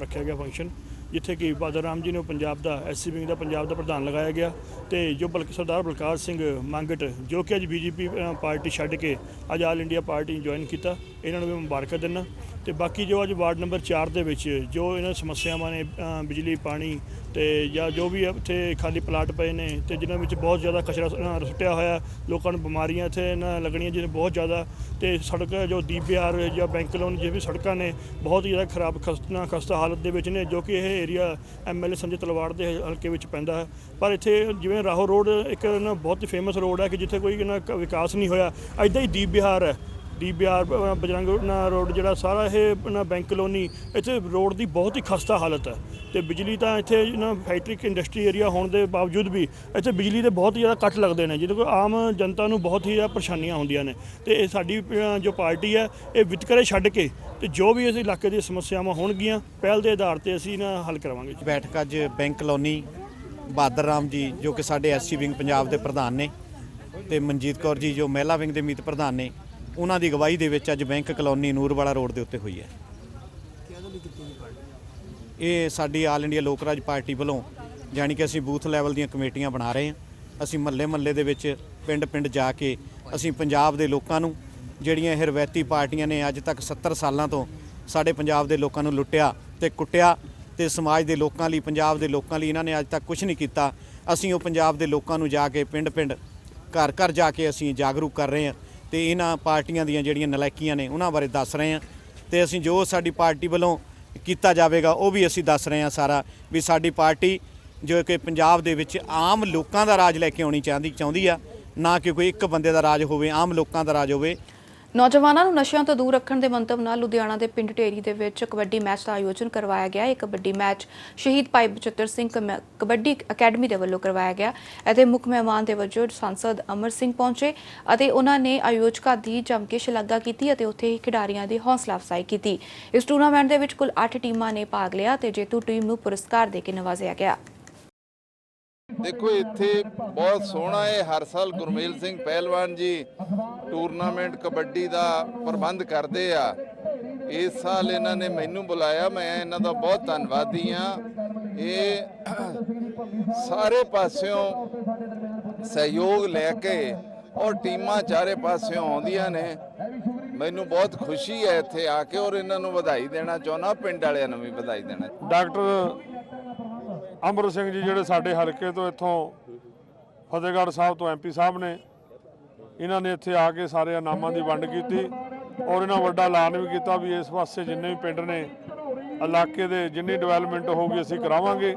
ਰੱਖਿਆ ਗਿਆ ਫੰਕਸ਼ਨ ਜਿੱਥੇ ਕਿ ਬਾਦਰ ਰਾਮ ਜੀ ਨੂੰ ਪੰਜਾਬ ਦਾ ਐਸਸੀ ਵਿੰਗ ਦਾ ਪੰਜਾਬ ਦਾ ਪ੍ਰਧਾਨ ਲਗਾਇਆ ਗਿਆ ਤੇ ਜੋ ਬਲਕ ਸਰਦਾਰ ਬਲਕਾਸ਼ ਸਿੰਘ ਮੰਗਟ, ਜੋ ਕਿ ਅੱਜ ਬੀਜੇਪੀ ਪਾਰਟੀ ਛੱਡ ਕੇ ਅੱਜ ਆਲ ਇੰਡੀਆ ਪਾਰਟੀ ਜੁਆਇਨ ਕੀਤਾ, ਇਹਨਾਂ ਨੂੰ ਵੀ ਮੁਬਾਰਕਾਂ ਦਿੰਦਾ। ਤੇ ਬਾਕੀ ਜੋ ਅੱਜ ਵਾਰਡ ਨੰਬਰ 4 ਦੇ ਵਿੱਚ ਜੋ ਇਹਨਾਂ ਸਮੱਸਿਆਵਾਂ ਨੇ ਬਿਜਲੀ, ਪਾਣੀ ਤੇ ਜਾਂ ਜੋ ਵੀ ਇੱਥੇ ਖਾਲੀ ਪਲਾਟ ਪਏ ਨੇ ਤੇ ਜਿਨ੍ਹਾਂ ਵਿੱਚ ਬਹੁਤ ਜ਼ਿਆਦਾ ਕਚਰਾ ਸੁੱਟਿਆ ਹੋਇਆ, ਲੋਕਾਂ ਨੂੰ ਬਿਮਾਰੀਆਂ ਇੱਥੇ ਨਾ ਲੱਗਣੀਆਂ ਜਿਹਨੇ ਬਹੁਤ ਜ਼ਿਆਦਾ ਤੇ ਸੜਕ ਜੋ ਡੀਪੀਆਰ ਜਾਂ ਬੈਂਕ ਲੋਨ ਜਿਵੇਂ ਵੀ ਸੜਕਾਂ ਨੇ, ਬਹੁਤ ਹੀ ਜ਼ਿਆਦਾ ਖਰਾਬ ਖਸਤਾ ਖਸਤਾ ਹਾਲਤ ਦੇ ਵਿੱਚ ਨੇ ਜੋ ਕਿ ਇਹ ਏਰੀਆ ਐਮਐਲਏ ਸੰਜੇ ਤਲਵਾੜ ਦੇ ਹਲਕੇ ਵਿੱਚ ਪੈਂਦਾ ਹੈ। ਪਰ ਇੱਥੇ ਜਿਵੇਂ ਰਾਹੋ ਰੋਡ ਇੱਕ ਨਾ ਬਹੁਤ ਹੀ ਫੇਮਸ ਰੋਡ ਹੈ ਕਿ ਜਿੱਥੇ ਕੋਈ ਨਾ ਕ- ਵਿਕਾਸ ਨਹੀਂ ਹੋਇਆ ਐਦਾਂ ਹੀ ਦੀਪ ਬਿਹਾਰ ਹੈ। ਡੀ ਬਿਹਾਰ ਬਜਰੰਗ ਰੋਡ ਜਿਹੜਾ ਸਾਰਾ ਇਹ ਨਾ ਬੈਂਕ ਕਲੋਨੀ, ਇੱਥੇ ਰੋਡ ਦੀ ਬਹੁਤ ਹੀ ਖਸਤਾ ਹਾਲਤ ਹੈ ਤੇ ਬਿਜਲੀ ਤਾਂ ਇੱਥੇ ਨਾ ਫੈਕਟਰੀ, ਇੰਡਸਟਰੀ ਏਰੀਆ ਹੋਣ ਦੇ ਬਾਵਜੂਦ ਵੀ ਇੱਥੇ ਬਿਜਲੀ ਦੇ ਬਹੁਤ ਹੀ ਜ਼ਿਆਦਾ ਕੱਟ ਲੱਗਦੇ ਨੇ, ਜਿਹਦੇ ਕੋਲ ਆਮ ਜਨਤਾ ਨੂੰ ਬਹੁਤ ਹੀ ਜ਼ਿਆਦਾ ਪਰੇਸ਼ਾਨੀਆਂ ਹੁੰਦੀਆਂ ਨੇ ਤੇ ਇਹ ਸਾਡੀ ਜੋ ਪਾਰਟੀ ਹੈ, ਇਹ ਵਿਤਕਰੇ ਛੱਡ ਕੇ ਤੇ ਜੋ ਵੀ ਇਸ ਇਲਾਕੇ ਦੀਆਂ ਸਮੱਸਿਆਵਾਂ ਹੋਣਗੀਆਂ, ਪਹਿਲ ਦੇ ਆਧਾਰ ਤੇ ਅਸੀਂ ਨਾ ਹੱਲ ਕਰਾਵਾਂਗੇ ਬੈਠਕ ਅੱਜ ਬੈਂਕ ਕਲੋਨੀ, ਬਹਾਦਰ ਰਾਮ ਜੀ, ਜੋ ਕਿ ਸਾਡੇ ਐਸਸੀ ਵਿੰਗ ਪੰਜਾਬ ਦੇ ਪ੍ਰਧਾਨ ਨੇ ਤੇ ਮਨਜੀਤ ਕੌਰ ਜੀ, ਜੋ ਮਹਿਲਾ ਵਿੰਗ ਦੇ ਮੀਤ ਪ੍ਰਧਾਨ ਨੇ ਉਹਨਾਂ ਦੀ ਅਗਵਾਈ ਦੇ ਵਿੱਚ ਅੱਜ ਬੈਂਕ ਕਲੋਨੀ ਨੂਰਵਾਲਾ ਰੋਡ ਦੇ ਉੱਤੇ ਹੋਈ ਹੈ। ਇਹ ਸਾਡੀ ਆਲ ਇੰਡੀਆ ਲੋਕ ਰਾਜ ਪਾਰਟੀ ਵੱਲੋਂ ਜਾਣੀ ਕਿ ਅਸੀਂ ਬੂਥ ਲੈਵਲ ਦੀਆਂ ਕਮੇਟੀਆਂ ਬਣਾ ਰਹੇ ਹਾਂ। ਅਸੀਂ ਮਹੱਲੇ ਮਹੱਲੇ ਦੇ ਵਿੱਚ ਪਿੰਡ ਪਿੰਡ ਜਾ ਕੇ ਅਸੀਂ ਪੰਜਾਬ ਦੇ ਲੋਕਾਂ ਨੂੰ ਜਿਹੜੀਆਂ ਇਹ ਰਵਾਇਤੀ ਪਾਰਟੀਆਂ ਨੇ ਅੱਜ ਤੱਕ 70 ਸਾਲਾਂ ਤੋਂ ਸਾਡੇ ਪੰਜਾਬ ਦੇ ਲੋਕਾਂ ਨੂੰ ਲੁੱਟਿਆ ਤੇ ਕੁੱਟਿਆ ਤੇ ਸਮਾਜ ਦੇ ਲੋਕਾਂ ਲਈ, ਪੰਜਾਬ ਦੇ ਲੋਕਾਂ ਲਈ ਇਹਨਾਂ ਨੇ ਅੱਜ ਤੱਕ ਕੁਝ ਨਹੀਂ ਕੀਤਾ। ਅਸੀਂ ਉਹ ਪੰਜਾਬ ਦੇ ਲੋਕਾਂ ਨੂੰ ਜਾ ਕੇ ਪਿੰਡ ਪਿੰਡ ਘਰ ਘਰ ਜਾ ਕੇ ਅਸੀਂ ਜਾਗਰੂਕ ਕਰ ਰਹੇ ਹਾਂ। ਤੇ ਇਹਨਾਂ ਪਾਰਟੀਆਂ ਦੀਆਂ ਜਿਹੜੀਆਂ ਨਲਾਇਕੀਆਂ ਨੇ ਉਹਨਾਂ ਬਾਰੇ ਦੱਸ ਰਹੇ ਹਾਂ ਤੇ ਅਸੀਂ ਜੋ ਸਾਡੀ ਪਾਰਟੀ ਵੱਲੋਂ ਕੀਤਾ ਜਾਵੇਗਾ, ਉਹ ਵੀ ਅਸੀਂ ਦੱਸ ਰਹੇ ਹਾਂ ਸਾਰਾ ਵੀ ਸਾਡੀ ਪਾਰਟੀ ਜੋ ਕਿ ਪੰਜਾਬ ਦੇ ਵਿੱਚ ਆਮ ਲੋਕਾਂ ਦਾ ਰਾਜ ਲੈ ਕੇ ਆਉਣੀ ਚਾਹੁੰਦੀ ਚਾਹੁੰਦੀ ਆ, ਨਾ ਕਿ ਕੋਈ ਇੱਕ ਬੰਦੇ ਦਾ ਰਾਜ ਹੋਵੇ, ਆਮ ਲੋਕਾਂ ਦਾ ਰਾਜ ਹੋਵੇ। ਨੌਜਵਾਨਾਂ ਨੂੰ ਨਸ਼ਿਆਂ ਤੋਂ ਦੂਰ ਰੱਖਣ ਦੇ ਮੰਤਵ ਨਾਲ ਲੁਧਿਆਣਾ ਦੇ ਪਿੰਡ ਢੇਰੀ ਦੇ ਵਿੱਚ ਕਬੱਡੀ ਮੈਚ ਦਾ ਆਯੋਜਨ ਕਰਵਾਇਆ ਗਿਆ। ਇਹ ਕਬੱਡੀ ਮੈਚ ਸ਼ਹੀਦ ਭਾਈ ਬਚਿੱਤਰ ਸਿੰਘ ਕਮੈ- ਕਬੱਡੀ ਅਕੈਡਮੀ ਦੇ ਵੱਲੋਂ ਕਰਵਾਇਆ ਗਿਆ ਅਤੇ ਮੁੱਖ ਮਹਿਮਾਨ ਦੇ ਵਜੋਂ ਸੰਸਦ ਅਮਰ ਸਿੰਘ ਪਹੁੰਚੇ ਅਤੇ ਉਹਨਾਂ ਨੇ ਆਯੋਜਕਾਂ ਦੀ ਜੰਮ ਕੇ ਸ਼ਲਾਘਾ ਕੀਤੀ ਅਤੇ ਉੱਥੇ ਹੀ ਖਿਡਾਰੀਆਂ ਦੀ ਹੌਸਲਾ ਅਫਜ਼ਾਈ ਕੀਤੀ। ਇਸ ਟੂਰਨਾਮੈਂਟ ਦੇ ਵਿੱਚ ਕੁੱਲ 8 ਟੀਮਾਂ ਨੇ ਭਾਗ ਲਿਆ ਤੇ ਜੇਤੂ ਟੀਮ ਨੂੰ ਪੁਰਸਕਾਰ ਦੇ ਕੇ ਨਵਾਜ਼ਿਆ ਗਿਆ। ਦੇਖੋ, ਇੱਥੇ ਬਹੁਤ ਸੋਹਣਾ ਹੈ। ਹਰ ਸਾਲ ਗੁਰਮੇਲ ਸਿੰਘ ਪਹਿਲਵਾਨ ਜੀ ਟੂਰਨਾਮੈਂਟ ਕਬੱਡੀ ਦਾ ਪ੍ਰਬੰਧ ਕਰਦੇ ਆ। ਇਸ ਸਾਲ ਇਹਨਾਂ ਨੇ ਮੈਨੂੰ ਬੁਲਾਇਆ। ਮੈਂ ਇਹਨਾਂ ਦਾ ਬਹੁਤ ਧੰਨਵਾਦੀ ਆ ਇਹ ਸਾਰੇ ਪਾਸਿਓਂ ਸਹਿਯੋਗ ਲੈ ਕੇ ਔਰ ਟੀਮਾਂ ਚਾਰੇ ਪਾਸਿਓਂ ਆਉਂਦੀਆਂ ਨੇ। ਮੈਨੂੰ ਬਹੁਤ ਖੁਸ਼ੀ ਹੈ ਇੱਥੇ ਆ ਕੇ ਔਰ ਇਹਨਾਂ ਨੂੰ ਵਧਾਈ ਦੇਣਾ ਚਾਹੁੰਦਾ। ਪਿੰਡ ਵਾਲਿਆਂ ਨੂੰ ਵੀ ਵਧਾਈ ਦੇਣਾ। ਡਾਕਟਰ ਅਮਰ ਸਿੰਘ ਜੀ ਜਿਹੜੇ ਸਾਡੇ ਹਲਕੇ ਤੋਂ ਇੱਥੋਂ ਫਤਿਹਗੜ੍ਹ ਸਾਹਿਬ ਤੋਂ ਐਮਪੀ ਸਾਹਿਬ ਨੇ, ਇਹਨਾਂ ਨੇ ਇੱਥੇ ਆ ਕੇ ਸਾਰੇ ਇਨਾਮਾਂ ਦੀ ਵੰਡ ਕੀਤੀ ਔਰ ਇਹਨਾਂ ਵੱਡਾ ਐਲਾਨ ਵੀ ਕੀਤਾ ਵੀ ਇਸ ਪਾਸੇ ਜਿੰਨੇ ਵੀ ਪਿੰਡ ਨੇ, ਇਲਾਕੇ ਦੇ ਜਿੰਨੀ ਡਿਵੈਲਪਮੈਂਟ ਹੋਊਗੀ ਅਸੀਂ ਕਰਾਵਾਂਗੇ।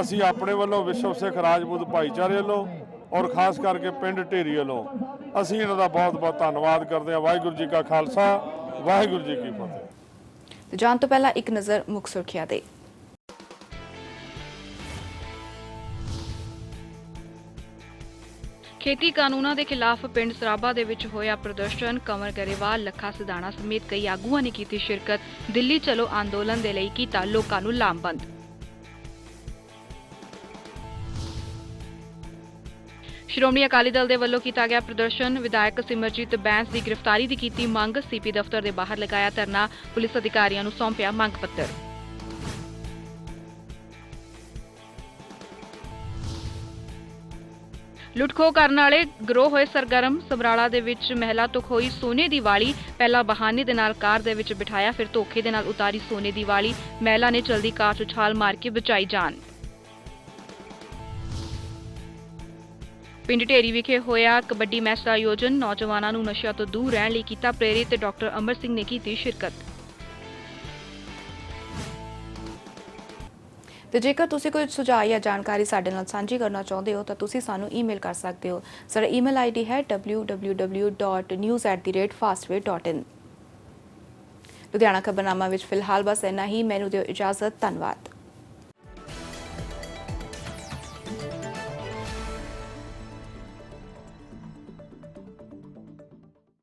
ਅਸੀਂ ਆਪਣੇ ਵੱਲੋਂ ਵਿਸ਼ਵ ਸਿੱਖ ਰਾਜਪੂਤ ਭਾਈਚਾਰੇ ਵੱਲੋਂ ਔਰ ਖਾਸ ਕਰਕੇ ਪਿੰਡ ਢੇਰੀ ਵੱਲੋਂ ਅਸੀਂ ਇਹਨਾਂ ਦਾ ਬਹੁਤ ਬਹੁਤ ਧੰਨਵਾਦ ਕਰਦੇ ਹਾਂ। ਵਾਹਿਗੁਰੂ ਜੀ ਕਾ ਖਾਲਸਾ, ਵਾਹਿਗੁਰੂ ਜੀ ਕੀ ਫਤਿਹ। ਜਾਣ ਤੋਂ ਪਹਿਲਾਂ ਇੱਕ ਨਜ਼ਰ ਮੁੱਖ ਸੁਰਖੀਆਂ ਤੇ। ਖੇਤੀ ਕਾਨੂੰਨਾਂ ਦੇ ਖਿਲਾਫ ਪਿੰਡ ਸਰਾਬਾ ਦੇ ਵਿੱਚ ਹੋਇਆ ਪ੍ਰਦਰਸ਼ਨ ਕਮਰ ਗਰੇਵਾਲ, ਲੱਖਾ ਸਿਧਾਣਾ ਸਮੇਤ ਕਈ ਆਗੂਆਂ ਨੇ ਕੀਤੀ ਸ਼ਿਰਕਤ। ਦਿੱਲੀ ਚਲੋ ਅੰਦੋਲਨ ਦੇ ਲਈ ਕੀਤਾ ਲੋਕਾਂ ਨੂੰ ਲਾਮਬੰਦ। ਸ਼੍ਰੋਮਣੀ ਅਕਾਲੀ ਦਲ ਦੇ ਵੱਲੋਂ ਕੀਤਾ ਗਿਆ ਪ੍ਰਦਰਸ਼ਨ। ਵਿਧਾਇਕ ਸਿਮਰਜੀਤ ਬੈਂਸ ਦੀ ਗ੍ਰਿਫਤਾਰੀ ਦੀ ਕੀਤੀ ਮੰਗ। ਸੀਪੀ ਦਫ਼ਤਰ ਦੇ ਬਾਹਰ ਲਗਾਇਆ ਧਰਨਾ। ਪੁਲਿਸ ਅਧਿਕਾਰੀਆਂ ਨੂੰ ਸੌਂਪਿਆ ਮੰਗ ਪੱਤਰ। ਲੁੱਟਖੋ ਕਰਨ ਵਾਲੇ ਗਰੋਹ ਹੋਏ ਸਰਗਰਮ ਸਮਰਾਲਾ ਦੇ ਵਿੱਚ ਮਹਿਲਾ ਤੋਂ ਖੋਈ ਸੋਨੇ ਦੀ ਵਾਲੀ ਪਹਿਲਾਂ ਬਹਾਨੇ ਦੇ ਨਾਲ ਕਾਰ ਦੇ ਵਿੱਚ ਬਿਠਾਇਆ, ਫਿਰ ਧੋਖੇ ਦੇ ਨਾਲ ਉਤਾਰੀ ਸੋਨੇ ਦੀ ਵਾਲੀ। ਮਹਿਲਾ ਨੇ ਚਲਦੀ ਕਾਰ 'ਚ ਛਾਲ ਮਾਰ ਕੇ ਬਚਾਈ ਜਾਨ। ਪਿੰਡ ਢੇਰੀ ਵਿਖੇ ਹੋਇਆ ਕਬੱਡੀ ਮੈਚ ਦਾ ਆਯੋਜਨ ਨੌਜਵਾਨਾਂ ਨੂੰ ਨਸ਼ਿਆਂ ਤੋਂ ਦੂਰ ਰਹਿਣ ਲਈ ਕੀਤਾ ਪ੍ਰੇਰਿਤ ਤੇ ਡਾਕਟਰ ਅਮਰ ਸਿੰਘ ਨੇ ਕੀਤੀ ਸ਼ਿਰਕਤ। ਤੇ ਜੇਕਰ ਤੁਸੀਂ ਕੋਈ ਸੁਝਾਅ ਜਾਂ ਜਾਣਕਾਰੀ ਸਾਡੇ ਨਾਲ ਸਾਂਝੀ ਕਰਨਾ ਚਾਹੁੰਦੇ ਹੋ, ਤਾਂ ਤੁਸੀਂ ਸਾਨੂੰ ਈਮੇਲ ਕਰ ਸਕਦੇ ਹੋ। ਸਾਡਾ ਈਮੇਲ ਆਈਡੀ ਹੈ www.news@fastway.in ਲੁਧਿਆਣਾ ਖਬਰਨਾਮਾ ਵਿੱਚ ਫਿਲਹਾਲ ਬਸ ਇੰਨਾ ਹੀ। ਮੈਨੂੰ ਦਿਓ ਇਜਾਜ਼ਤ। ਧੰਨਵਾਦ।